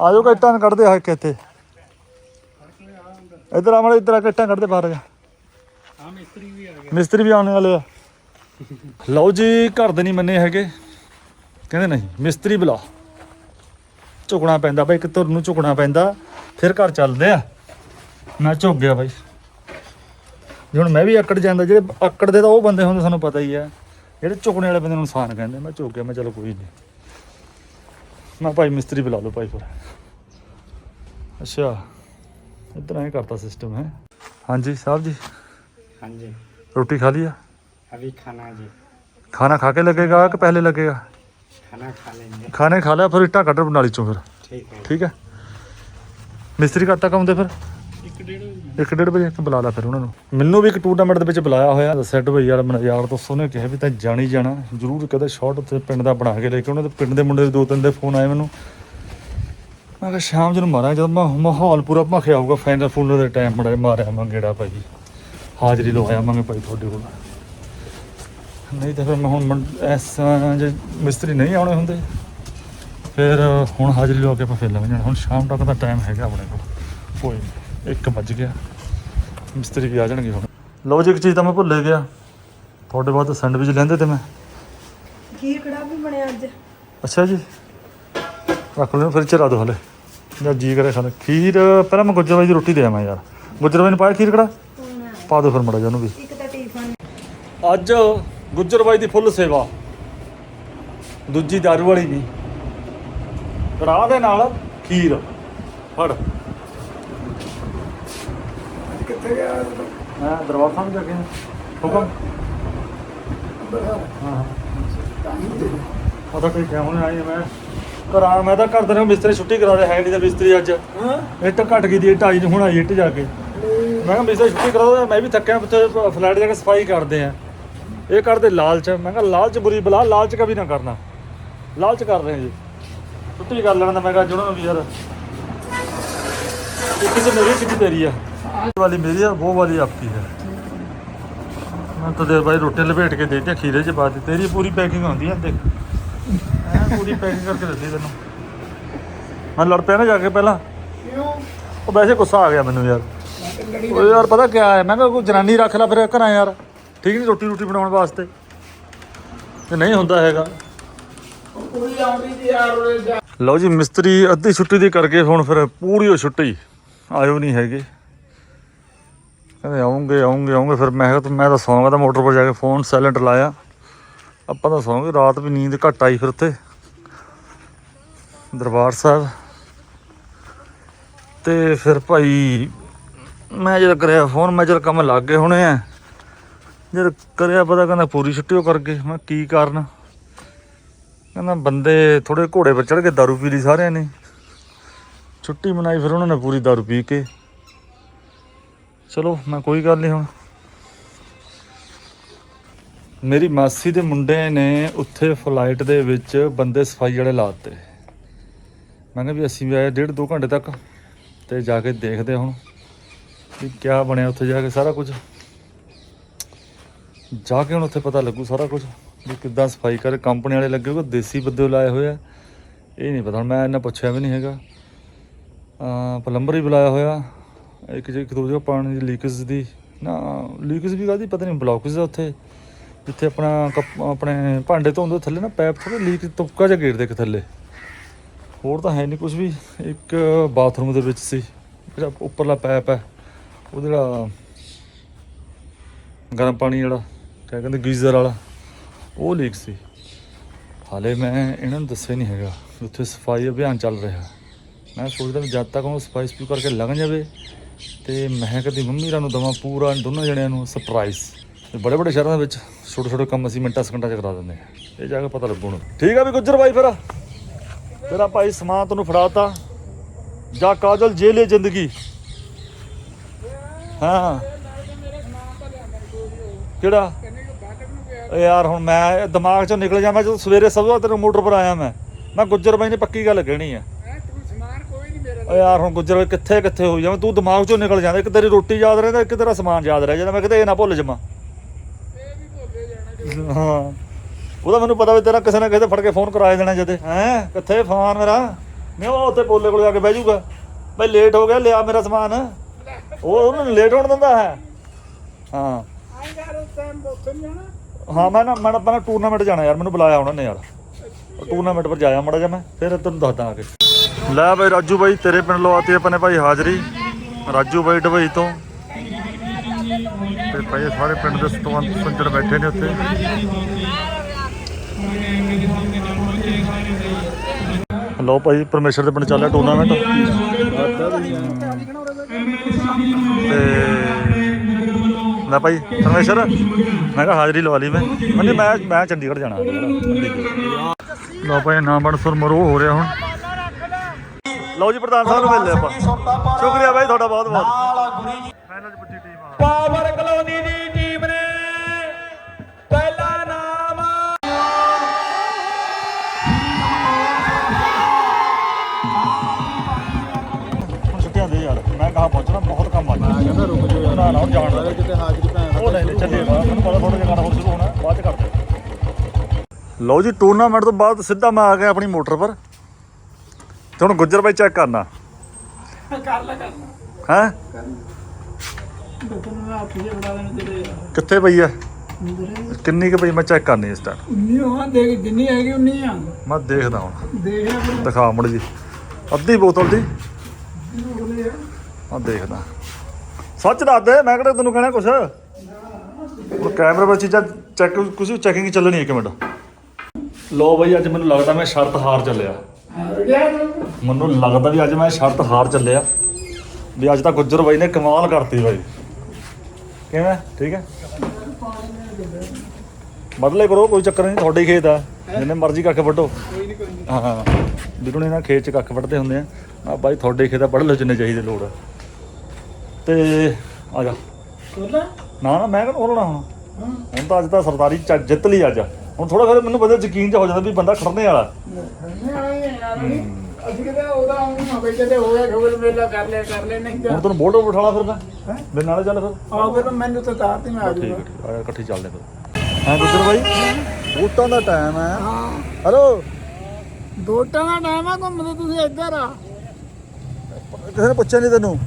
ਆ ਜਾਓ ਇੱਟਾਂ ਕੱਢਦੇ ਆ ਕੇ ਇੱਥੇ। ਇੱਧਰ ਆਵਣ ਇੱਧਰ ਆ ਕੇ ਇੱਟਾਂ ਕੱਢਦੇ ਬਾਹਰ ਜਾ। ਹਾਂ ਮਿਸਤਰੀ ਵੀ ਆ ਗਿਆ। ਮਿਸਤਰੀ ਵੀ ਆਉਣ ਵਾਲੇ ਆ। ਲਓ ਜੀ ਘਰ ਦੇ ਨਹੀਂ ਮੰਨੇ ਹੈਗੇ। ਕਹਿੰਦੇ ਨਹੀਂ ਮਿਸਤਰੀ ਬੁਲਾ ਝੁਕਣਾ ਪੈਂਦਾ ਬਾਈ ਇੱਕ ਧੁਰ ਨੂੰ ਝੁਕਣਾ ਪੈਂਦਾ। ਫਿਰ ਘਰ ਚੱਲਦੇ ਆ। ਮੈਂ ਝੁਕ ਗਿਆ ਬਾਈ। ਜੇ ਹੁਣ ਮੈਂ ਵੀ ਅਕੜ ਜਾਂਦਾ ਜਿਹੜੇ ਅਕੜ ਦੇ ਤਾਂ ਉਹ ਬੰਦੇ ਹੁੰਦੇ ਸਾਨੂੰ ਪਤਾ ਹੀ ਆ। ਜਿਹੜੇ ਝੁਕਣੇ ਵਾਲੇ ਬੰਦੇ ਨੂੰ ਇਨਸਾਨ ਕਹਿੰਦੇ ਮੈਂ ਝੁਕ ਗਿਆ ਮੈਂ ਚਲੋ ਕੋਈ ਨਹੀਂ। ਮੈਂ ਭਾਈ ਮਿਸਤਰੀ ਬੁਲਾ ਲਓ ਭਾਈ ਫਿਰ ਅੱਛਾ ਇਧਰ ਐਂ ਕਰਤਾ ਸਿਸਟਮ ਹੈ ਹਾਂਜੀ ਸਾਹਿਬ ਜੀ हाँ जी ਰੋਟੀ ਖਾ ਲਿਆ अभी खाना जी ਖਾਣਾ ਖਾ ਕੇ ਲੱਗੇਗਾ ਕਿ ਪਹਿਲੇ ਲੱਗੇਗਾ खाना खा लेंगे ਖਾਣੇ ਖਾ ਲਿਆ ਫਿਰ ਇੱਟਾਂ ਕੱਢ ਨਾਲੀ ਚੋਂ ਫਿਰ ठीक है ਠੀਕ ਹੈ ਮਿਸਤਰੀ ਘੱਟ ਤੱਕ ਆਉਂਦੇ ਫਿਰ एक डेढ़ ਇੱਕ ਡੇਢ ਵਜੇ ਤੱਕ ਬੁਲਾ ਲਿਆ ਫਿਰ ਉਹਨਾਂ ਨੂੰ। ਮੈਨੂੰ ਵੀ ਇੱਕ ਟੂਰਨਾਮੈਂਟ ਦੇ ਵਿੱਚ ਬੁਲਾਇਆ ਹੋਇਆ, ਦੱਸਿਆ ਡਬਈ ਯਾਰ ਮੇਰਾ ਯਾਰ ਦੋਸਤ ਉਹਨੇ ਕਿਹਾ ਵੀ ਤਾਂ ਜਾਣੀ ਜਾਣਾ, ਜ਼ਰੂਰ ਕਦੇ ਸ਼ਾਰਟ ਉੱਥੇ ਪਿੰਡ ਦਾ ਬਣਾ ਕੇ ਲੈ ਕੇ ਉਹਨਾਂ ਦੇ ਪਿੰਡ ਦੇ ਮੁੰਡੇ ਦੇ ਦੋ ਤਿੰਨ ਦੇ ਫੋਨ ਆਏ ਮੈਨੂੰ। ਮੈਂ ਕਿਹਾ ਸ਼ਾਮ ਨੂੰ ਮਾਰਾਂ ਜਦੋਂ ਮੈਂ, ਮਾਹੌਲ ਪੂਰਾ ਭਖਿਆ ਹੋਊਗਾ ਫਾਈਨਲ ਫੂਨਲ ਦੇ ਟਾਈਮ ਬੜਾ ਮਾਰਿਆ ਮੈਂ ਗੇੜਾ ਭਾਈ। ਹਾਜ਼ਰੀ ਲਵਾਇਆ ਮੈਂ ਭਾਈ ਤੁਹਾਡੇ ਕੋਲ। ਨਹੀਂ ਤਾਂ ਫਿਰ ਮੈਂ ਹੁਣ ਮੁੰ- ਇਸ ਤਰ੍ਹਾਂ ਜੇ ਮਿਸਤਰੀ ਨਹੀਂ ਆਉਣੇ ਹੁੰਦੇ, ਫਿਰ ਹੁਣ ਹਾਜ਼ਰੀ ਲਵਾ ਕੇ ਆਪਾਂ ਫਿਰ ਲਵਾਂਗੇ ਹੁਣ ਸ਼ਾਮ ਤੱਕ ਦਾ ਟਾਈਮ ਹੈਗਾ ਆਪਣੇ ਕੋਲ। ਕੋਈ ਨਹੀਂ ਇੱਕ ਵੱਜ ਗਿਆ। ਮਿਸਤਰੀ ਵੀ ਆ ਜਾਣਗੇ ਹੁਣ। ਲਓ ਜੀ ਇੱਕ ਚੀਜ਼ ਤਾਂ ਮੈਂ ਭੁੱਲੇ ਗਿਆ। ਤੁਹਾਡੇ ਬਾਅਦ ਸੈਂਡਵਿਚ ਲੈਂਦੇ ਤੇ ਮੈਂ। ਖੀਰ ਕੜਾ ਵੀ ਬਣਿਆ ਅੱਜ? ਅੱਛਾ ਜੀ। ਰੱਖ ਲਓ ਫਿਰ ਚਲਾ ਦੋ ਹਲੇ। ਜਾਂ ਜੀ ਕਰੇ ਖਾਣ। ਖੀਰ ਪਹਿਲਾਂ ਮੈਂ ਗੁੱਜਰ ਬਾਈ ਦੀ ਰੋਟੀ ਦੇ ਆਵਾਂ ਯਾਰ। ਗੁੱਜਰ ਬਾਈ ਨੂੰ ਪਾਇਆ ਖੀਰ ਕੜਾ ਪਾ ਦੋ ਫਿਰ ਮੜਾ ਜਾ ਉਹਨੂੰ ਵੀ। ਇੱਕ ਤਾਂ ਟਿਫਨ। ਅੱਜ ਗੁੱਜਰ ਬਾਈ ਦੀ ਫੁੱਲ ਸੇਵਾ। ਦੂਜੀ ਦਾਰੂ ਵਾਲੀ ਨਹੀਂ ਕੜਾਹ ਦੇ ਨਾਲ ਖੀਰ। ਫੜ। ਹਾਂ ਦਰਬਾਰ ਸਾਹਿਬ ਜਾ ਹੁਕਮ? ਹਾਂ ਪਤਾ ਕੋਈ ਕਿਹਾ ਹੁਣ ਆਈ ਮੈਂ। ਕਰਾ ਮੈਂ ਤਾਂ ਘਰ ਦੇ ਮਿਸਤਰੀ ਛੁੱਟੀ ਕਰਾ ਰਿਹਾ ਹੈ ਨਹੀਂ ਮਿਸਤਰੀ ਅੱਜ। ਇੱਟ ਘਟ ਗਈ ਦੀ ਇੱਟ ਆਈ ਹੁਣ ਆਈ ਇੱਟ ਜਾ ਕੇ। ਮੈਂ ਕਿਹਾ ਮਿਸਤਰੀ ਛੁੱਟੀ ਕਰਾ ਦੋ ਮੈਂ ਵੀ ਥੱਕਿਆ ਉੱਥੇ ਫਲੈਟ ਜਾ ਕੇ ਸਫ਼ਾਈ ਕਰਦੇ ਆ। ਇਹ ਕਰਦੇ ਲਾਲਚ। ਮੈਂ ਕਿਹਾ ਲਾਲਚ ਬੁਰੀ ਬਲਾ ਲਾਲਚ ਕਦੀ ਨਾ ਕਰਨਾ। ਲਾਲਚ ਕਰ ਰਹੇ ਜੀ। ਛੁੱਟੀ ਕਰ ਲੈਣ ਦਾ ਮੈਂ ਕਿਹਾ ਜੁੜਨ ਵੀ ਯਾਰ। ਇੱਕ ਮੇਰੀ ਕਿਤੇ ਤੇਰੀ ਆ। वाली मेरी है वो वाली आपकी है मैं तो देर भाई रोटी लपेट के देते खीरे च पा दी तेरी पूरी पैकिंग होती है देख ਐਂ ਪੂਰੀ ਪੈਕਿੰਗ ਕਰਕੇ ਦਿੱਤੀ ਤੈਨੂੰ ਮੈਂ ਲੜ ਪਿਆ ਨਾ ਜਾ ਕੇ ਪਹਿਲਾਂ ਉਹ ਵੈਸੇ ਗੁੱਸਾ ਆ ਗਿਆ ਮੈਨੂੰ ਯਾਰ ਉਹ ਯਾਰ ਪਤਾ ਕਿਆ ਹੈ ਮੈਂ ਕਿਹਾ ਕੋਈ ਜਨਾਨੀ ਰੱਖ ਲੈ ਫਿਰ ਘਰਾਂ ਯਾਰ ਠੀਕ ਨਹੀਂ ਰੋਟੀ ਰੋਟੀ ਬਣਾਉਣ ਵਾਸਤੇ ਤੇ ਨਹੀਂ ਹੁੰਦਾ ਹੈਗਾ ਲਓ ਜੀ ਮਿਸਤਰੀ ਅੱਧੀ ਛੁੱਟੀ ਦੀ ਕਰਕੇ ਹੁਣ ਫਿਰ ਪੂਰੀ ਉਹ ਛੁੱਟੀ ਆਇਓ ਨਹੀਂ ਹੈਗੇ ਕਹਿੰਦੇ ਆਉਂਗੇ ਆਉਂਗੇ ਆਉਂਗੇ। ਫਿਰ ਮੈਂ ਕਿਹਾ ਮੈਂ ਤਾਂ ਸੌਂਗਾ ਤਾਂ ਮੋਟਰ 'ਪਰ ਜਾ ਕੇ ਫੋਨ ਸਾਇਲੈਂਟ ਲਾਇਆ। ਆਪਾਂ ਤਾਂ ਸੌਂਗੇ, ਰਾਤ ਵੀ ਨੀਂਦ ਘੱਟ ਆਈ ਫਿਰ ਉੱਥੇ। ਦਰਬਾਰ ਸਾਹਿਬ। ਤੇ ਫਿਰ ਭਾਈ, ਮੈਂ ਜਦ ਕਰਿਆ ਫੋਨ, ਮੈਂ ਚਲ ਕੰਮ ਲੱਗ ਗਏ ਹੋਣੇ ਆ, ਜਦ ਕਰਿਆ ਪਤਾ ਕਹਿੰਦਾ ਪੂਰੀ ਛੁੱਟੀ ਉਹ ਕਰ ਗਏ ਮੈਂ ਕੀ ਕਾਰਨ? ਕਹਿੰਦਾ ਬੰਦੇ ਥੋੜੇ ਘੋੜੇ ਪਰ ਚੜ ਕੇ ਦਾਰੂ ਪੀ ਲਈ ਸਾਰਿਆਂ ਨੇ। ਛੁੱਟੀ ਮਨਾਈ ਫਿਰ ਉਹਨਾਂ ਨੇ ਪੂਰੀ ਦਾਰੂ ਪੀ ਕੇ। ਚਲੋ, ਮੈਂ ਕੋਈ ਗੱਲ ਨਹੀਂ ਹੁਣ। ਮੇਰੀ ਮਾਸੀ ਦੇ ਮੁੰਡੇ ਨੇ ਉੱਥੇ ਫਲਾਈਟ ਦੇ ਵਿੱਚ ਬੰਦੇ ਸਫ਼ਾਈ ਵਾਲੇ ਲਾਤੇ ਮੈਂ ਕਿਹਾ ਵੀ ਅਸੀਂ ਵੀ ਆਏ ਡੇਢ ਦੋ ਘੰਟੇ ਤੱਕ ਤੇ ਜਾ ਕੇ ਦੇਖਦੇ ਹਾਂ ਹੁਣ ਵੀ ਕਿਆ ਬਣਿਆ ਉੱਥੇ ਜਾ ਕੇ ਸਾਰਾ ਕੁਝ। ਜਾ ਕੇ ਹੁਣ ਉੱਥੇ ਪਤਾ ਲੱਗੂ ਸਾਰਾ ਕੁਝ ਵੀ ਕਿੱਦਾਂ ਸਫ਼ਾਈ ਕਰ। ਕੰਪਨੀ ਵਾਲੇ ਲੱਗੇ ਹੋਏ, ਦੇਸੀ ਬੰਦੇ ਲਾਏ ਹੋਏ ਆ। ਇਹ ਨਹੀਂ ਪਤਾ ਹੁਣ ਮੈਂ ਇਹਨਾਂ ਪੁੱਛਿਆ ਵੀ ਨਹੀਂ ਹੈਗਾ। ਪਲੰਬਰ ਹੀ ਬੁਲਾਇਆ ਹੋਇਆ। ਇੱਕ ਜੇ ਇੱਕ ਦੋ ਜਗ੍ਹਾ ਪਾਣੀ ਦੀ ਲੀਕੇਜ ਦੀ, ਨਾ ਲੀਕੇਜ ਵੀ ਕਾਹਦੀ ਪਤਾ ਨਹੀਂ ਬਲੌਕੇਜ ਆ ਉੱਥੇ। ਜਿੱਥੇ ਆਪਣਾ ਕੱਪ- ਆਪਣੇ ਭਾਂਡੇ ਧੋਂਦੇ ਥੱਲੇ ਨਾ ਪੈਪ ਥੋੜਾ ਲੀਕ ਤੁਪਕਾ ਜਿਹਾ ਗੇੜਦੇ ਇੱਕ ਥੱਲੇ। ਹੋਰ ਤਾਂ ਹੈ ਨਹੀਂ ਕੁਝ ਵੀ। ਇੱਕ ਬਾਥਰੂਮ ਦੇ ਵਿੱਚ ਸੀ। ਜਿਹੜਾ ਉੱਪਰਲਾ ਪੈਪ ਹੈ ਉਹ ਜਿਹੜਾ ਗਰਮ ਪਾਣੀ ਵਾਲਾ, ਕਿਆ ਕਹਿੰਦੇ, ਗੀਜ਼ਰ ਵਾਲਾ, ਉਹ ਲੀਕ ਸੀ। ਹਾਲੇ ਮੈਂ ਇਹਨਾਂ ਨੂੰ ਦੱਸਿਆ ਨਹੀਂ ਹੈਗਾ। ਉੱਥੇ ਸਫ਼ਾਈ ਅਭਿਆਨ ਚੱਲ ਰਿਹਾ। ਮੈਂ ਸੋਚਦਾ ਵੀ ਜਦ ਤੱਕ ਉਹ ਸਫ਼ਾਈ ਸਪੂ ਕਰਕੇ ਲੰਘ ਜਾਵੇ ਤੇ ਮੈਂ ਕਦੀ ਮੰਮੀ ਰਾਂ ਨੂੰ ਦਵਾਂ ਪੂਰਾ ਦੋਨਾਂ ਜਣਿਆਂ ਨੂੰ ਸਰਪ੍ਰਾਈਜ਼ ਬੜੇ ਬੜੇ ਸ਼ਹਿਰਾਂ ਦੇ ਵਿੱਚ ਛੋਟੇ ਛੋਟੇ ਕੰਮ ਅਸੀਂ ਮਿੰਟਾਂ ਸਕਿੰਟਾਂ 'ਚ ਕਰਾ ਦਿੰਦੇ ਆ ਇਹ ਜਾ ਕੇ ਪਤਾ ਲੱਗੂ ਹੁਣ ਠੀਕ ਆ ਵੀ ਗੁੱਜਰ ਬਾਈ ਫਿਰ। ਤੇਰਾ ਭਾਈ ਸਮਾਨ ਤੈਨੂੰ ਫੜਾਤਾ। ਜਾ ਕਾਜਲ ਜੇਲੇ ਜ਼ਿੰਦਗੀ। ਹਾਂ। ਕਿਹੜਾ? ਯਾਰ ਹੁਣ ਮੈਂ ਦਿਮਾਗ ਚੋਂ ਨਿਕਲ ਜਾ ਮੈਂ ਜਦੋਂ ਸਵੇਰੇ ਸਵੇਰ ਤੇਰੇ ਮੋਟਰ ਪਰ ਆਇਆ ਮੈਂ। ਮੈਂ ਗੁੱਜਰ ਬਾਈ ਨੇ ਪੱਕੀ ਗੱਲ ਕਹਿਣੀ ਆ। ਓ ਯਾਰ ਹੁਣ ਗੁੱਜਰ ਬਾਈ ਕਿੱਥੇ ਕਿੱਥੇ ਹੋਈ ਜਾਵੇਂ? ਤੂੰ ਦਿਮਾਗ ਚੋਂ ਨਿਕਲ ਜਾਂਦਾ। ਇੱਕ ਤੇਰੀ ਰੋਟੀ ਯਾਦ ਰਹਿੰਦਾ, ਇੱਕ ਤੇਰਾ ਸਮਾਨ ਯਾਦ ਰਹਿ ਜਾਂਦਾ। ਮੈਂ ਕਿਤੇ ਇਹ ਨਾ ਭੁੱਲ ਜਾਵਾਂ। ਹਾਂ। ਉਹਦਾ ਮੈਨੂੰ ਪਤਾ ਵੀ ਤੇਰਾ ਕਿਸੇ ਨਾ ਕਿਸੇ ਫੜ ਕੇ ਫੋਨ ਕਰਾਏ ਦੇਣਾ ਜਦੇ। ਹੈ? ਕਿੱਥੇ ਫੋਨ ਮੇਰਾ? ਮੈਂ ਉਹ ਉੱਥੇ ਪੋਲੇ ਕੋਲ ਜਾ ਕੇ ਬਹਿ ਜਾਊਗਾ। ਬਈ ਲੇਟ ਹੋ ਗਿਆ, ਲਿਆ ਮੇਰਾ ਸਮਾਨ। ਉਹ ਉਹਨੂੰ ਲੇਟ ਹੋਣ ਦਿੰਦਾ ਹੈ। ਹਾਂ। ਹਾਂ, ਮੈਂ ਨਾ ਮੈਂ ਆਪਣਾ ਟੂਰਨਾਮੈਂਟ ਜਾਣਾ ਯਾਰ। ਮੈਨੂੰ ਬੁਲਾਇਆ ਉਹਨਾਂ ਨੇ ਯਾਰ। ਟੂਰਨਾਮੈਂਟ ਪਰ ਜਾਇਆ ਮੜਾ ਜਾ ਮੈਂ। ਫਿਰ ਤੈਨੂੰ ਦੱਸਦਾ ਆ ਕੇ। ਲੈ ਬਾਈ ਰਾਜੂ ਬਾਈ, ਤੇਰੇ ਪਿੰਡ ਲਵਾਤੀ ਆਪਣੇ ਭਾਈ ਹਾਜ਼ਰੀ। ਰਾਜੂ ਬਾਈ ਡਬਈ ਤੋਂ। ਤੇ ਭਾਈ ਸਾਰੇ ਪਿੰਡ ਦੇ ਸਤਵੰਤ ਸੰਜਣ ਬੈਠੇ ਨੇ ਉੱਥੇ। ਲਓ ਭਾਈ ਪਰਮੇਸ਼ਰ ਦੇ ਪਿੰਡ ਚੱਲਿਆ ਟੂਰਨਾਮੈਂਟ ਤੇ ਲੈ ਭਾਈ ਪਰਮੇਸ਼ਰ, ਮੈਂ ਕਿਹਾ ਹਾਜ਼ਰੀ ਲਵਾ ਲਈ ਮੈਂ। ਮੈਂ ਮੈਂ ਚੰਡੀਗੜ੍ਹ ਜਾਣਾ। ਲਓ ਭਾਈ ਨਾਮ ਬਣ ਸੁਰ ਹੋ ਰਿਹਾ ਹੁਣ। ਲਓ ਜੀ ਪ੍ਰਧਾਨ ਸਾਹਿਬ ਨੂੰ ਮਿਲ ਲਿਆ ਆਪਾਂ ਸ਼ੁਕਰੀਆ ਭਾਈ ਤੁਹਾਡਾ ਬਹੁਤ ਬਹੁਤ। ਫਾਈਨਲ ਚ ਵੱਡੀ ਟੀਮ ਆ। ਪਾਵਰ ਕਲੋਨੀ ਦੀ ਟੀਮ ਨੇ ਪਹਿਲਾ ਨਾਮ ਹੁਣ ਛੁੱਟੀਆਂ ਦੇ ਯਾਰ ਮੈਂ ਕਹਾ ਪਹੁੰਚਣਾ ਬਹੁਤ ਕੰਮ ਆ। ਮੈਂ ਕਹਿੰਦਾ ਰੁਕ ਜਾਓ ਨਾ ਨਾ ਹੁਣ ਜਾਣ ਦਾ ਕਿਤੇ ਹਾਜ਼ਰੀ ਭੈਣ ਉਹ ਨਹੀਂ ਨਹੀਂ ਚੱਲੇਗਾ ਮੈਨੂੰ ਪਤਾ ਥੋੜਾ ਜਿਹਾ ਹੋਰ ਸ਼ੁਰੂ ਹੋਣਾ ਬਾਅਦ ਚ ਕਰਦੇ ਲਓ ਜੀ ਟੂਰਨਾਮੈਂਟ ਤੋਂ ਬਾਅਦ ਸਿੱਧਾ ਮੈਂ ਆ ਗਿਆ ਆਪਣੀ ਮੋਟਰ ਪਰ। ਤੇ ਹੁਣ ਗੁੱਜਰ ਬਾਈ ਚੈੱਕ ਕਰਨਾ। ਕਰ ਲੈ ਕਰ ਹੈ? ਕਿੱਥੇ ਪਈ ਆ? ਕਿੰਨੀ ਕੁ ਪਈ? ਮੈਂ ਚੈੱਕ ਕਰਨੀ ਇਸ ਟਾਈਮ ਉਨੀ ਹਾਂ ਦੇਖ ਜਿੰਨੀ ਹੈਗੀ ਉਨੀ ਆ। ਮੈਂ ਦੇਖਦਾ ਹੁਣ। ਦੇਖ ਲੈ ਫਿਰ। ਦਿਖਾ ਮੁੜ ਜੀ। ਅੱਧੀ ਬੋਤਲ ਦੀ? ਆ। ਦੇਖਦਾ। ਸੱਚ ਦੱਸ ਦੇ ਮੈਂ ਕਿਹੜਾ ਤੈਨੂੰ ਕਹਿਣਾ ਕੁਛ? ਉਹ ਕੈਮਰੇ 'ਤੇ ਚੀਜ਼ਾਂ ਚੈੱਕ ਕੁਝ ਚੈਕਿੰਗ ਚੱਲਣੀ ਇੱਕ ਮਿੰਟ। ਲੋ ਬਈ ਅੱਜ ਮੈਨੂੰ ਲੱਗਦਾ ਮੈਂ ਸ਼ਰਤ ਹਾਰ ਚੱਲਿਆ। ਮੈਨੂੰ ਲੱਗਦਾ ਵੀ ਅੱਜ ਮੈਂ ਸ਼ਰਤ ਹਾਰ ਚੱਲਿਆ। ਵੀ ਅੱਜ ਤਾਂ ਗੁੱਜਰ ਬਾਈ ਨੇ ਕਮਾਲ ਕਰਤੀ ਬਾਈ। ਕਿਵੇਂ? ਠੀਕ ਹੈ? ਬਦਲੇ ਕਰੋ ਕੋਈ ਚੱਕਰ ਨਹੀਂ ਤੁਹਾਡੇ ਹੀ ਖੇਤ ਆ। ਜਿੰਨੇ ਮਰਜ਼ੀ ਕੱਖ ਵੱਢੋ। ਹਾਂ ਵੀਰੋਂ ਨੇ ਨਾ ਖੇਤ ਚ ਕੱਖ ਵੱਢਦੇ ਹੁੰਦੇ ਆ। ਆ ਬਾਈ ਤੁਹਾਡੇ ਖੇਤ ਆ ਵੱਢ ਲਓ ਜਿੰਨੇ ਚਾਹੀਦੇ ਲੋੜ। ਤੇ ਆ ਜਾ। ਨਾ ਨਾ ਮੈਂ ਕਹਿੰਦਾ ਹੋਣਾ ਹੁਣ? ਹੁਣ ਤਾਂ ਅੱਜ ਤਾਂ ਸਰਦਾਰੀ ਚ- ਜਿੱਤ ਲਈ ਅੱਜ। ਹੁਣ ਥੋੜਾ ਫਿਰ ਮੈਨੂੰ ਬਦਲ ਯਕੀਨ ਜਿਹਾ ਹੋ ਜਾਂਦਾ ਵੀ ਬੰਦਾ ਖੜਨੇ ਵਾਲਾ। ਅਸੀਂ ਕਿਤੇ ਉਹਦਾ ਆਉਂ ਹੋਵੇ ਕਿਤੇ ਹੋਇਆ ਖਬਰ ਮੇਲਾ ਕਰ ਲਿਆ ਕਰ ਲੈ ਨਹੀਂ ਹੁਣ ਤੈਨੂੰ ਬੋਲਡ ਬਿਠਾਲਾ ਫਿਰ ਮੈਂ। ਮੇਰੇ ਨਾਲ ਚੱਲ ਫਿਰ। ਆ ਫਿਰ ਮੈਨੂੰ ਤਾਂ ਤਾਰ ਤੇ ਮੈਂ ਆ ਠੀਕ ਜਾਊਗਾ ਠੀਕ ਆ ਇਕੱਠੇ ਚੱਲਦੇ ਫਿਰ। ਹਾਂ ਗੁੱਜਰ ਬਾਈ? ਬੂਟਾਂ ਦਾ ਟਾਈਮ ਹੈ। ਹਾਂ। ਹੈਲੋ ਦੋਟਾਂ ਦਾ ਟਾਈਮ ਆ ਘੁੰਮਦੇ ਤੁਸੀਂ ਇੱਧਰ ਆ। ਕਿਸੇ ਨੇ ਪੁੱਛਿਆ ਨਹੀਂ ਤੈਨੂੰ?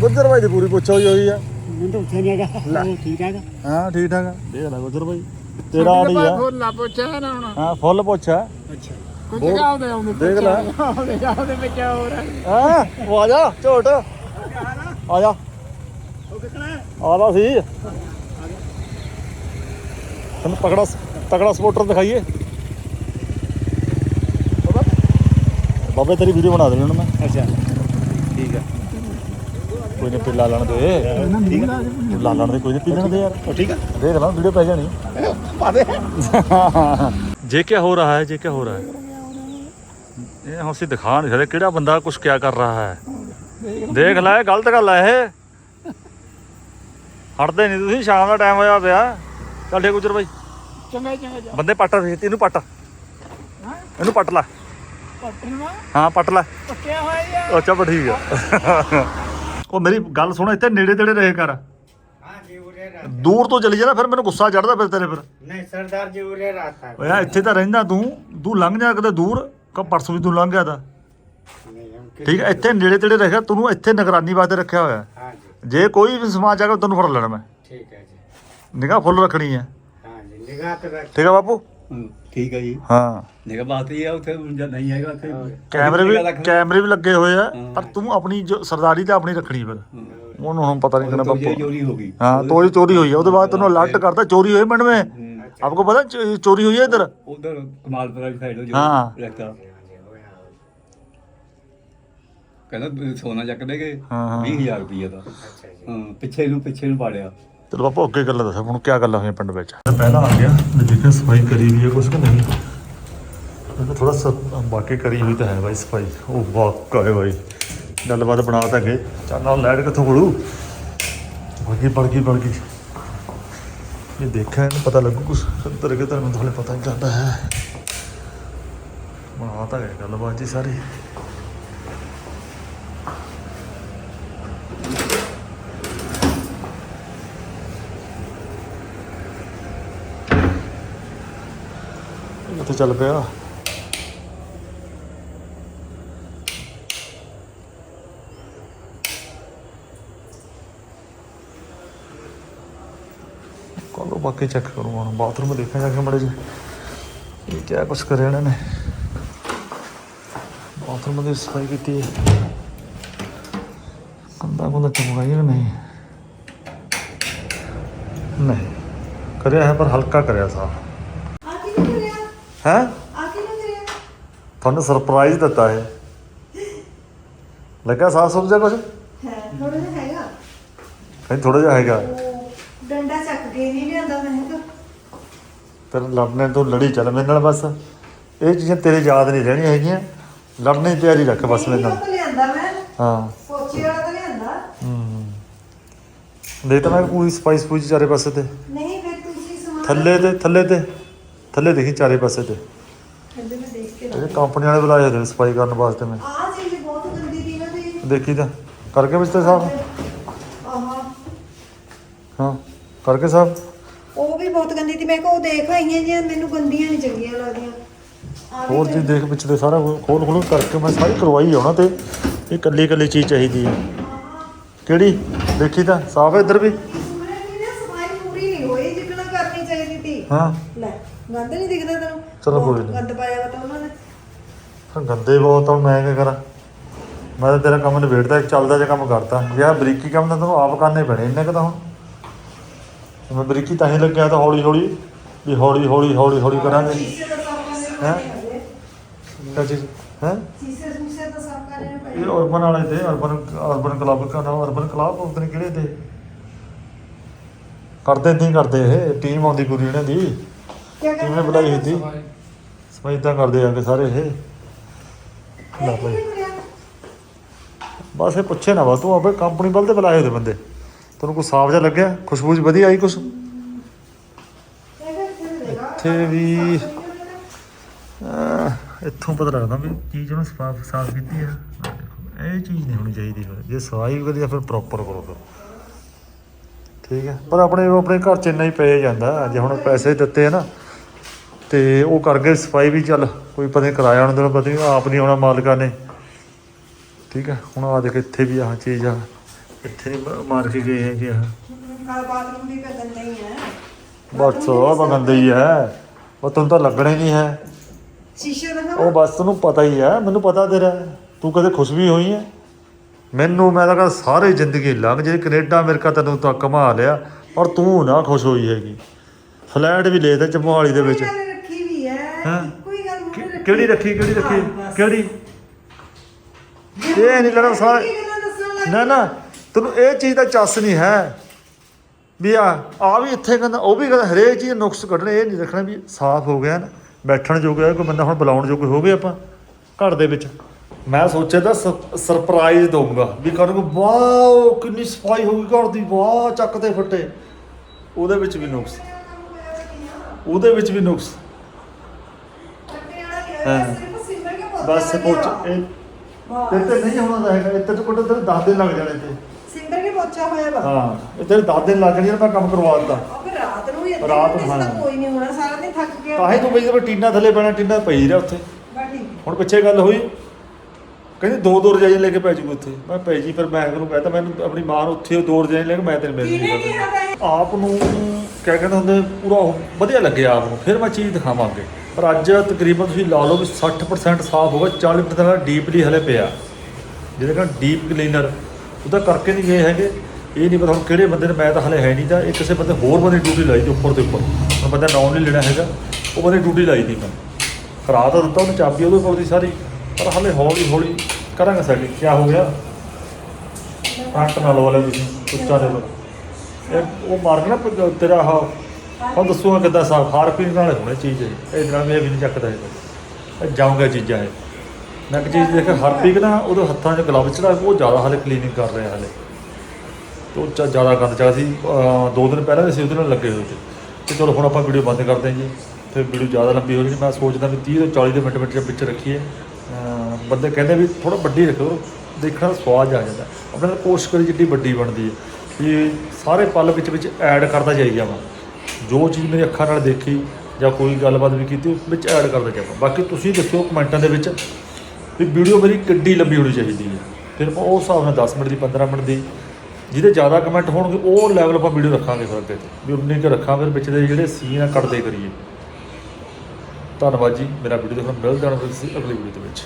ਗੁੱਜਰ ਬਾਈ ਦੀ ਪੂਰੀ ਪੁੱਛ ਹੋਈ ਹੋਈ ਆ। ਹਾਂ ਠੀਕ ਠਾਕ ਦੇਖ ਲੈ ਗੁਜਰ ਬਾਈ ਤੇਰਾ ਆ। ਫੁੱਲਾ ਪੁੱਛਿਆ ਹਾਂ ਫੁੱਲ ਪੁੱਛਾ ਅੱਛਾ। ਕੁਝ ਕਾਉਂਦੇ ਸੀ। ਤੈਨੂੰ ਤਕੜਾ ਤਕੜਾ ਸਪੋਰਟਰ ਦਿਖਾਈਏ। ਬਾਬੇ ਤੇਰੀ ਵੀਡੀਓ ਬਣਾ ਦੇਣੀ ਮੈਂ। ਅੱਛਾ। ਕੋਈ ਨਹੀਂ ਪਿੱਲਾ ਲੈਣ ਦੇ। ਲਾ ਲੈਣ ਦੇ ਕੋਈ ਨਹੀਂ ਪੀ ਲੈਣ ਦੇ ਯਾਰ। ਠੀਕ ਆ। ਦੇਖ ਲਾ ਵੀਡੀਓ ਪੈ ਜਾਣੀ। ਪਾ ਦੇ। ਜੇ ਕੀ ਹੋ ਰਹਾ ਹੈ ਜੇ ਕੀ ਹੋ ਰਹਾ ਹੈ। ਇਹ ਹੁਣ ਅਸੀਂ ਦਿਖਾ ਨਹੀਂ ਸਕਦੇ ਕਿਹੜਾ ਬੰਦਾ ਕੁਝ ਕਿਆ ਕਰ ਰਹਾ ਹੈ। ਦੇਖ ਲੈ ਗਲਤ ਗੱਲ ਹੈ ਇਹ। ਹਟਦੇ ਨਹੀਂ ਤੁਸੀਂ ਸ਼ਾਮ ਦਾ ਟਾਈਮ ਹੋਇਆ ਪਿਆ। ਚੱਲ ਠੀਕ ਗੁਜਰ ਬਾਈ। ਚੰਗਾ ਚੰਗਾ ਜਾ। ਬੰਦੇ ਪੱਟ ਰਹੀ ਇਹਨੂੰ ਪੱਟ। ਇਹਨੂੰ ਪੱਟ ਲੈ। ਪੱਟਣਾ? ਹਾਂ ਪੱਟ ਲੈ। ਪੱਟਿਆ ਹੋਇਆ ਯਾਰ ਅੱਛਾ ਬਾ ਠੀਕ ਆ। ਉਹ ਮੇਰੀ ਗੱਲ ਸੁਣ ਇੱਥੇ ਨੇੜੇ ਤੇੜੇ ਰਹੇ ਕਰ हाँ जी उरे रहता ਦੂਰ ਤੋਂ ਚਲੀ ਜਾਣਾ ਫਿਰ ਮੈਨੂੰ ਗੁੱਸਾ ਚੜਦਾ ਫਿਰ ਤੇਰੇ ਫਿਰ नहीं सरदार जी उरे रहता है ਓਏ ਆ ਇੱਥੇ ਤਾਂ ਰਹਿੰਦਾ ਤੂੰ ਤੂੰ ਲੰਘ ਜਾ ਕਿਤੇ ਦੂਰ ਕ ਪਰਸੋਂ ਵੀ ਤੂੰ ਲੰਘ ਗਿਆ ਤਾਂ नहीं हम किस- ਠੀਕ ਹੈ ਇੱਥੇ ਨੇੜੇ ਤੇੜੇ ਰਹੇਗਾ ਤੈਨੂੰ ਇੱਥੇ ਨਿਗਰਾਨੀ ਵਾਸਤੇ ਰੱਖਿਆ ਹੋਇਆ हाँ जी ਜੇ ਕੋਈ ਵੀ ਸਮਾਜ ਆਗਾ ਤੈਨੂੰ ਫੜ ਲੈਣਾ ਮੈਂ ठीक है जी ਨਿਗਾਹ ਫੁੱਲ ਰੱਖਣੀ ਹੈ हाँ जी निगाह तो रख ਠੀਕ ਹੈ ਬਾਪੂ ਠੀਕ ਹੈ ਜੀ। ਹਾਂ। ਨਿਗਾ ਬਾਤ ਆ ਉੱਥੇ ਨਹੀਂ ਹੈਗਾ ਉੱਥੇ ਕੈਮਰੇ ਵੀ ਕੈਮਰੇ ਵੀ ਲੱਗੇ ਹੋਏ ਆ ਪਰ ਤੂੰ ਆਪਣੀ ਜੋ ਸਰਦਾਰੀ ਤਾਂ ਆਪਣੀ ਰੱਖਣੀ ਫਿਰ। ਉਹਨੂੰ ਹੁਣ ਪਤਾ ਨਹੀਂ ਕਿੰਨਾ ਬੱਪੂ ਚੋਰੀ ਹੋ ਗਈ। ਹਾਂ ਤੋੜੀ ਚੋਰੀ ਹੋਈ ਆ। ਉਹਦੇ ਬਾਅਦ ਤੈਨੂੰ ਅਲਰਟ ਕਰਦਾ ਚੋਰੀ ਹੋਈ ਮਿੰਟ ਆਪਕੋ ਪਤਾ ਚੋਰੀ ਹੋਈ ਇਧਰ? ਉਧਰ ਕਮਾਲਪੁਰਾ ਵਾਲੀ ਸਾਈਡ ਹੋ ਜੋ ਹਾਂ। ਕਹਿੰਦਾ ਸੋਨਾ ਚੱਕ ਦੇ 20000 ਰੁਪਏ ਦਾ। ਪਿੱਛੇ ਨੂੰ ਪਿੱਛੇ ਨੂੰ ਪਾੜਿਆ। ਚਲੋ ਬਾਪੂ, ਅੱਗੇ ਗੱਲਾਂ ਦੱਸੋ, ਹੁਣ ਕੀ ਗੱਲਾਂ ਹੋਈਆਂ ਪਿੰਡ ਵਿੱਚ? ਪਹਿਲਾਂ ਆ ਗਿਆ, ਮੈਂ ਦੇਖਿਆ ਸਫ਼ਾਈ ਕਰੀ ਵੀ ਹੈ, ਕੁਛ ਕਿ ਨਹੀਂ। ਮੈਂ ਥੋੜਾ ਸ ਬਾਕੀ ਕਰੀ ਹੋਈ ਤਾਂ ਹੈ ਬਾਈ ਸਫ਼ਾਈ। ਉਹ ਵਾਕਾ ਹੈ ਬਾਈ। ਗੱਲਬਾਤ ਬਣਾ ਤਾਂ ਗਏ ਚੱਲ ਨਾਲ ਲੈਟ ਕਿੱਥੋਂ ਖੜੂ? ਬਾਕੀ ਬਣ ਗਈ ਇਹ ਦੇਖਿਆ, ਇਹਨੂੰ ਪਤਾ ਲੱਗੂ ਕੁਛ ਕਿੱਧਰ ਕਿੱਧਰ, ਮੈਨੂੰ ਤਾਂ ਪਤਾ ਨਹੀਂ ਲੱਗਦਾ ਹੈ। ਬਣਾ ਤਾਂ ਗਏ ਗੱਲਬਾਤ ਜੀ ਸਾਰੀ। ਇੱਥੇ ਚੱਲ ਪਿਆ। ਕੋਲੋਂ ਬਾਕੀ ਚੈੱਕ ਕਰੂੰਗਾ ਹੁਣ। ਬਾਥਰੂਮ ਦੇਖਾਂ ਜਾ ਕੇ ਮੜੇ ਜੀ ਇਹ ਕਿਆ ਕੁਛ ਕਰਿਆ ਇਹਨਾਂ ਨੇ। ਬਾਥਰੂਮ ਦੀ ਸਫ਼ਾਈ ਕੀਤੀ ਹੈ। ਕੰਦਾ ਕੰਦਾ ਚਮਕਾਈ ਨਹੀਂ ਨਹੀਂ। ਕਰਿਆ ਹੈ ਪਰ ਹਲਕਾ ਕਰਿਆ ਸਾਫ਼। ਹੈ? ਆ ਕੀ ਕਰਿਆ ਤੁਹਾਨੂੰ ਸਰਪ੍ਰਾਈਜ਼ ਦਿੱਤਾ ਹੈ ਲੱਗਾ ਸਾਫ਼ ਸੁਥਰਾ ਜਿਹਾ ਕੁਛ? ਹੈ ਥੋੜਾ ਜਿਹਾ ਹੈਗਾ। ਨਹੀਂ ਥੋੜਾ ਜਿਹਾ ਹੈਗਾ। ਉਹ ਡੰਡਾ ਚੱਕ ਕੇ ਨਹੀਂ ਲਿਆਂਦਾ ਮੈਂ ਹੈਗਾ ਤੇਰੇ ਲੜਨੇ ਤੋਂ ਲੜੀ ਚੱਲ ਮੇਰੇ ਨਾਲ ਬਸ। ਇਹ ਚੀਜ਼ਾਂ ਤੇਰੇ ਯਾਦ ਨਹੀਂ ਰਹਿਣੀਆਂ ਹੈਗੀਆਂ। ਲੜਨੇ ਦੀ ਤਿਆਰੀ ਰੱਖ ਬਸ ਮੇਰੇ ਨਹੀਂ, ਨਾਲ। ਲਿਆਂਦਾ ਮੈਂ? ਹਾਂ। ਪੋਚੇ ਵਾਲਾ ਤਾਂ ਲਿਆਂਦਾ। ਹੂੰ। ਦੇ ਤਾਂ ਮੈਂ ਪੂਰੀ ਸਪਾਈਸ ਪੂਰੀ ਚਾਰੇ ਪਾਸੇ ਤੇ। ਨਹੀਂ ਫਿਰ ਤੁਸੀਂ ਸਮਾਨ ਥੱਲੇ ਤੇ ਥੱਲੇ ਤੇ। ਥੱਲੇ ਦੇਖੀ ਚਾਰੇ ਪਾਸੇ ਤੇ। ਥੱਲੇ ਮੈਂ ਦੇਖ ਕੇ ਇਹ ਕੰਪਨੀ ਵਾਲੇ ਬੁਲਾਏ ਹੋਏ ਨੇ ਸਫ਼ਾਈ ਕਰਨ ਵਾਸਤੇ ਮੈਂ ਆ ਚੀਜ਼ ਬਹੁਤ ਗੰਦੀ ਦੀ ਨਾ ਦੀ ਦੇਖੀ ਤਾਂ। ਕਰਕੇ ਵਿੱਚ ਤੇ ਸਾਹਿਬ? ਆਹਾ। ਹਾਂ ਕਰਕੇ ਸਾਹਿਬ? ਉਹ ਵੀ ਬਹੁਤ ਗੰਦੀ ਸੀ। ਮੈਂ ਕਿਹਾ ਉਹ ਦੇਖ ਆਈਆਂ ਜੀ ਮੈਨੂੰ ਗੰਦੀਆਂ ਨਹੀਂ ਚੰਗੀਆਂ ਲੱਗਦੀਆਂ। ਵੀ ਹੋਰ ਜੀ ਦੇਖ ਵਿੱਚ ਤੇ ਸਾਰਾ ਖੋਲ ਖੋਲ ਕਰਕੇ ਮੈਂ ਸਾਰੀ ਕਰਵਾਈ ਆਉਣਾ ਤੇ। ਇਹ ਕੱਲੀ ਕੱਲੀ ਚੀਜ਼ ਚਾਹੀਦੀ ਹੈ ਕਿਹੜੀ? ਦੇਖੀ ਤਾਂ। ਸਾਫ਼ ਹੈ ਇੱਧਰ ਵੀ। ਦੀ ਨਾ ਸਫ਼ਾਈ ਪੂਰੀ ਨਹੀਂ ਹੋਈ ਜਿੱਕਣਾ ਕਰਨੀ ਚਾਹੀਦੀ ਸੀ। ਹਾਂ। ਗੰਦ ਨਹੀਂ ਦਿਖਦਾ ਤੈਨੂੰ? ਚਲੋ ਕੋਈ ਨੀ। ਗੰਦ ਪਾਇਆ ਵਾ ਤਾਂ ਉਹਨਾਂ ਨੇ। ਫਿਰ ਗੰਦੇ ਬਹੁਤ ਆ ਮੈਂ ਕੀ ਕਰਾਂ? ਮੈਂ ਤਾਂ ਤੇਰਾ ਕੰਮ ਨਿਬੇੜਦਾ ਚੱਲਦਾ ਜਿਹਾ ਕੰਮ ਕਰਤਾ ਯਾਰ ਬਰੀਕੀ ਕੰਮ ਤਾਂ ਤੈਨੂੰ ਆਪ ਕਰਨੇ ਪੈਣੇ ਇੰਨੇ ਕੁ ਤਾਂ ਹੁਣ। ਮੈਂ ਬਰੀਕੀ ਤਾਂ ਹੀ ਲੱਗਿਆ ਤਾਂ ਹੌਲੀ ਹੌਲੀ ਵੀ ਹੌਲੀ ਹੌਲੀ ਹੌਲੀ ਹੌਲੀ ਕਰਾਂਗੇ ਸ਼ੀਸ਼ੇ ਦਾ ਸਾਫ਼ ਕਰਨੇ ਹੈਂ? ਸ਼ੀਸ਼ੇ ਸ਼ੂਸ਼ੇ ਸਾਫ਼ ਕਰਨੇ ਅਰਬਨ ਵਾਲੇ ਤੇ ਅਰਬਨ ਅਰਬਨ ਕਲੱਬ ਦਾ ਨਾਮ ਅਰਬਨ ਕਲੱਬ ਪਤਾ ਨਹੀਂ ਕਿਹੜੇ ਤੇ ਕਰਦੇ ਨਹੀਂ ਕਰਦੇ ਇਹ ਟੀਮ ਆਉਂਦੀ ਪੂਰੀ ਇਹਨਾਂ ਦੀ। ਕਿਵੇਂ ਬੁਲਾਈ ਹੁੰਦੀ? ਸਫ਼ਾਈ ਤਾਂ ਕਰਦੇ ਆ ਕੇ ਸਾਰੇ ਇਹ। ਲੈ ਭਾਈ ਬਸ ਇਹ ਪੁੱਛੇ ਨਾ ਬਸ ਤੂੰ ਆਪੇ ਕੰਪਨੀ ਵੱਲ ਤੇ ਬੁਲਾਏ ਹੋਏ ਬੰਦੇ। ਤੈਨੂੰ ਕੋਈ ਸਾਫ਼ ਜਿਹਾ ਲੱਗਿਆ? ਖੁਸ਼ਬੂ ਜਿਹੀ ਵਧੀਆ ਆਈ ਕੁਛ? ਇੱਥੇ ਵੀ ਇੱਥੋਂ ਪਤਾ ਲੱਗਦਾ ਵੀ ਚੀਜ਼ ਉਹਨੂੰ ਸਾਫ਼ ਸਾਫ਼ ਕੀਤੀ ਆ। ਇਹ ਚੀਜ਼ ਨਹੀਂ ਹੋਣੀ ਚਾਹੀਦੀ ਫਿਰ। ਜੇ ਸਫ਼ਾਈ ਕਰੀ ਤਾਂ ਫਿਰ ਪ੍ਰੋਪਰ ਕਰੋ ਫਿਰ। ਠੀਕ ਹੈ। ਪਰ ਆਪਣੇ ਆਪਣੇ ਘਰ ਚ ਇੰਨਾ ਹੀ ਪਏ ਜਾਂਦਾ। ਜੇ ਹੁਣ ਪੈਸੇ ਦਿੱਤੇ ਆ ਨਾ ਤੇ ਉਹ ਕਰ ਗਏ ਸਫ਼ਾਈ ਵੀ ਚੱਲ ਕੋਈ ਪਤਾ ਨਹੀਂ ਕਿਰਾਇਆ ਉਹਨਾਂ ਦਾ ਪਤਾ ਨਹੀਂ ਆਪ ਨਹੀਂ ਆਉਣਾ ਮਾਲਕਾਂ ਨੇ। ਠੀਕ ਹੈ ਹੁਣ ਆ ਦੇਖ ਇੱਥੇ ਵੀ ਆਹ ਚੀਜ਼ ਆ। ਇੱਥੇ ਨਹੀਂ ਮਾਰ ਕੇ ਗਏ ਹਾਂ ਬਾਥਰੂਮ ਵੀ ਤਾਂ ਗੰਦਾ ਹੀ ਹੈ। ਬਸ ਉਹ ਬੰਦੇ ਹੀ ਹੈ ਉਹ ਤੁਹਾਨੂੰ ਤਾਂ ਲੱਗਣਾ ਹੀ ਨਹੀਂ ਹੈ। ਸ਼ੀਸ਼ੇ ਦਾ ਉਹ ਬਸ ਤੈਨੂੰ ਪਤਾ ਹੀ ਹੈ ਮੈਨੂੰ ਪਤਾ ਤੇਰਾ। ਤੂੰ ਕਦੇ ਖੁਸ਼ ਵੀ ਹੋਈ ਹੈ? ਮੈਨੂੰ ਮੈਂ ਤਾਂ ਸਾਰੀ ਜ਼ਿੰਦਗੀ ਲੰਘ ਜੇ ਕੈਨੇਡਾ ਅਮਰੀਕਾ ਤੈਨੂੰ ਤਾਂ ਕਮਾ ਲਿਆ ਪਰ ਤੂੰ ਨਾ ਖੁਸ਼ ਹੋਈ ਹੈਗੀ। ਫਲੈਟ ਵੀ ਲੈ ਤੇ ਚਮੋਹਾਲੀ ਦੇ ਵਿੱਚ। ਹੈ। ਹਾਂ। ਕੋਈ ਗੱਲ ਮੂਹਰੇ ਕਿ- ਰੱਖੀ। ਕਿਹੜੀ ਰੱਖੀ ਕਿਹੜੀ ਰੱਖੀ? ਹਾਂ, ਬਸ। ਕਿਹੜੀ? ਇਹ ਨਹੀਂ ਲੈਣਾ ਸਾਰਾ ਕੀ ਗੱਲਾਂ ਦੱਸਣ ਲੱਗ ਨਾ ਨਾ ਤੈਨੂੰ ਇਹ ਚੀਜ਼ ਦਾ ਚੱਸ ਨਹੀਂ ਹੈ। ਵੀ ਆ ਆ ਵੀ ਇੱਥੇ ਕਹਿੰਦਾ ਉਹ ਵੀ ਕਹਿੰਦਾ ਹਰੇਕ ਚੀਜ਼ ਦੇ ਨੁਕਸ ਕੱਢਣੇ ਇਹ ਨਹੀਂ ਰੱਖਣਾ ਵੀ ਸਾਫ਼ ਹੋ ਗਿਆ ਨਾ ਬੈਠਣ ਜੋਗਾ ਕੋਈ ਬੰਦਾ ਹੁਣ ਬੁਲਾਉਣ ਜੋਗੇ ਹੋ ਗਏ ਆਪਾਂ ਘਰ ਦੇ ਵਿੱਚ। ਮੈਂ ਸੋਚਿਆ ਤਾਂ ਸਰਪ੍ਰਾਈਜ਼ ਦਊਂਗਾ ਵੀ ਕਰੂੰਗਾ ਵਾਓ ਕਿੰਨੀ ਸਫ਼ਾਈ ਹੋ ਗਈ ਘਰ ਦੀ ਵਾਹ ਚੱਕ ਤੇ ਫੱਟੇ। ਉਹਦੇ ਵਿੱਚ ਵੀ ਨੁਕਸ। ਉਹਦੇ ਵਿੱਚ ਵੀ ਨੁਕਸ ਕੱਟੇ ਵਾਲਾ ਨਹੀਂ ਹੋਇਆ, ਹਾਂ। ਸਿਰਫ ਸਿੰਬਲ ਕੇ ਪੋਤੇ ਬਸ ਪਹੁੰਚ ਹੋਇਆ। ਇਹ ਤੇ ਤੇ ਨਹੀਂ ਹੋਣਾ ਤਾਂ ਹੈਗਾ ਇੱਥੇ ਤੋਂ ਕੋਲ ਤੇਰੇ 10 ਦਿਨ ਲੱਗ ਜਾਣੇ ਤੇ ਸਿੰਬਲ ਕੇ ਪੋਚਾ ਹੋਇਆ ਵਾ। ਹਾਂ ਇਹ ਤੇਰੇ 10 ਦਿਨ ਲੱਗ ਜਾਣੇ ਮੈਂ ਕੰਮ ਕਰਵਾ ਦਿੱਤਾ। ਉਹ ਫਿਰ ਰਾਤ ਨੂੰ ਵੀ ਇੱਥੇ ਰਾਤ ਨੂੰ, ਕਿਸੇ ਦਾ ਹਾਂ। ਕੋਈ ਨਹੀਂ ਹੋਣਾ ਸਾਰਾ ਦਿਨ ਥੱਕ ਗਿਆ। ਤਾਂ ਹੀ ਤੂੰ ਬਈ ਜਦੋਂ ਟੀਨਾ ਥੱਲੇ ਪੈਣਾ ਟੀਨਾ ਪਈ ਰਿਹਾ ਉੱਥੇ। ਬਸ ਠੀਕ ਹੁਣ ਪਿੱਛੇ ਗੱਲ ਹੋਈ ਕਹਿੰਦੀ ਦੋ ਦੋ ਰਜਾਈ ਲੈ ਕੇ ਪੈ ਜੂਗੀ ਉੱਥੇ। ਮੈਂ ਪੈ ਜੀ ਫਿਰ ਮੈਂ ਉਹਨੂੰ ਕਹਤਾ ਮੈਨੂੰ ਆਪਣੀ ਮਾਂ ਨੂੰ ਉੱਥੇ ਦੋ ਰਜਾਈ ਲੈ ਕੇ ਮੈਂ ਤੇਰੇ ਮਿਲ ਕਿਹਨੇ ਆਪ ਨੂੰ ਕਿਆ ਕਹਿੰਦੇ ਹੁੰਦੇ ਪੂਰਾ ਉਹ ਵਧੀਆ ਲੱਗਿਆ ਆਪ ਨੂੰ ਫਿਰ ਮੈਂ ਚੀਜ਼ ਦਿਖਾਵਾਂਗੇ। ਪਰ ਅੱਜ ਤਕਰੀਬਨ ਤੁਸੀਂ ਲਾ ਲਓ ਵੀ 60% ਸਾਫ਼ ਹੋ ਗਿਆ 40% ਡੀਪਲੀ ਹਲੇ ਪਿਆ। ਜਿਹਦੇ ਨਾਲ ਡੀਪ ਕਲੀਨਰ ਉਹਦਾ ਕਰਕੇ ਨਹੀਂ ਗਏ ਹੈਗੇ। ਇਹ ਨਹੀਂ ਪਤਾ ਹੁਣ ਕਿਹੜੇ ਬੰਦੇ ਨੇ, ਮੈਂ ਤਾਂ ਹਲੇ ਹੈ ਨਹੀਂ ਤਾਂ ਇਹ ਕਿਸੇ ਬੰਦੇ, ਹੋਰ ਬੰਦੇ ਡਿਊਟੀ ਲਾਈ ਦੀ ਉੱਪਰ ਤੇ ਉੱਪਰ। ਹੁਣ ਬੰਦਾ ਨਾਮ ਨਹੀਂ ਲੈਣਾ ਹੈਗਾ, ਉਹ ਬੰਦੇ ਡਿਊਟੀ ਲਾਈ ਦੀ ਮੈਂ ਕਰਾ ਤਾਂ ਦਿੱਤਾ ਉਹਨੇ, ਚਾਬੀ ਉਹਦੇ ਕੋਲ ਦੀ ਸਾਰੀ, ਪਰ ਹਲੇ ਹੌਲੀ ਹੌਲੀ ਕਰਾਂਗੇ ਸਾਡੀ ਕੀ ਹੋ ਗਿਆ? ਫਰੰਟ ਨਾਲ ਵਾਲੇ ਤੁਸੀਂ, ਉੱਚਾ ਦੇ ਇਹ ਉਹ ਮਾਰ ਕੇ ਨਾ, ਤੇਰਾ ਆਹ ਹੁਣ ਦੱਸੂਗਾ ਕਿੱਦਾਂ ਸਾਫ਼ ਹਾਰਪਿੰਗ ਨਾਲ ਹੋਣੀ ਚੀਜ਼ ਹੈ ਇਹ ਨਾਲ ਇਹ ਵੀ ਨਹੀਂ ਚੱਕਦਾ ਹੈਗਾ ਇਹ ਜਾਊਗਾ ਚੀਜ਼ਾਂ ਇਹ। ਮੈਂ ਇੱਕ ਚੀਜ਼ ਦੇਖ ਪੀਕ ਨਾ ਉਹਦੇ ਹੱਥਾਂ 'ਚ ਗਲਵ ਚੜਾ ਉਹ ਜ਼ਿਆਦਾ ਹਾਲੇ ਕਲੀਨਿੰਗ ਕਰ ਰਿਹਾ ਹਲੇ। ਤੋਂ ਜ਼ਿਆਦਾ ਗੰਦ ਚੱਲ ਸੀ। ਦੋ ਦਿਨ ਪਹਿਲਾਂ ਵੀ ਅਸੀਂ ਉਹਦੇ ਨਾਲ ਲੱਗੇ ਹੋਏ ਸੀ। ਤੇ ਚਲੋ ਹੁਣ ਆਪਾਂ ਵੀਡੀਓ ਬੰਦ ਕਰਦੇ ਹਾਂ ਜੀ। ਫਿਰ ਵੀਡੀਓ ਜ਼ਿਆਦਾ ਲੰਬੀ ਹੋ ਜਾਣੀ। ਮੈਂ ਸੋਚਦਾ ਵੀ 30 ਤੋਂ 40 ਦੇ ਮਿੰਟ ਮਿੰਟ ਦੇ ਵਿੱਚ ਰੱਖੀਏ। ਬੰਦੇ ਕਹਿੰਦੇ ਵੀ ਥੋੜਾ ਵੱਡੀ ਰੱਖੋ। ਦੇਖਣਾ ਸਵਾਦ ਆ ਜਾਂਦਾ। ਆਪਣੇ ਨਾਲ ਕੋਸ਼ਿਸ਼ ਕਰੀ ਜਿੱਡੀ ਵੱਡੀ ਬਣਦੀ ਹੈ। ਵੀ ਸਾਰੇ ਪਲ ਵਿੱਚ ਵਿੱਚ ਐਡ ਕਰਦਾ ਜਾਈ ਜਾਵਾਂ ਜੋ ਚੀਜ਼ ਮੇਰੀ ਅੱਖਾਂ ਨਾਲ ਦੇਖੀ ਜਾਂ ਕੋਈ ਗੱਲਬਾਤ ਵੀ ਕੀਤੀ, ਉਹ ਵਿੱਚ ਐਡ ਕਰਦਾ ਜਾਵਾਂ ਬਾਕੀ ਤੁਸੀਂ ਦੱਸਿਓ ਕਮੈਂਟਾਂ ਦੇ ਵਿੱਚ ਵੀ ਵੀਡੀਓ ਮੇਰੀ ਕਿੱਡੀ ਲੰਬੀ ਹੋਣੀ ਚਾਹੀਦੀ ਹੈ। ਫਿਰ ਆਪਾਂ ਉਸ ਹਿਸਾਬ ਨਾਲ 10 ਮਿੰਟ ਦੀ 15 ਮਿੰਟ ਦੀ, ਜਿਹਦੇ ਜ਼ਿਆਦਾ ਕਮੈਂਟ ਹੋਣਗੇ, ਉਹ ਲੈਵਲ ਆਪਾਂ ਵੀਡੀਓ ਰੱਖਾਂਗੇ ਫਿਰ ਅੱਗੇ ਤੇ। ਵੀ ਉਨੇ ਕੁ ਰੱਖਾਂ, ਫਿਰ ਵਿੱਚ ਦੇ ਜਿਹੜੇ ਸੀਨ ਆ, ਕੱਟਦੇ ਕਰੀਏ। ਧੰਨਵਾਦ ਜੀ, ਮੇਰਾ ਵੀਡੀਓ ਦੇਖਣ ਨੂੰ ਮਿਲ ਜਾਣਾ ਫਿਰ ਅਗਲੀ ਵੀਡੀਓ ਦੇ ਵਿੱਚ।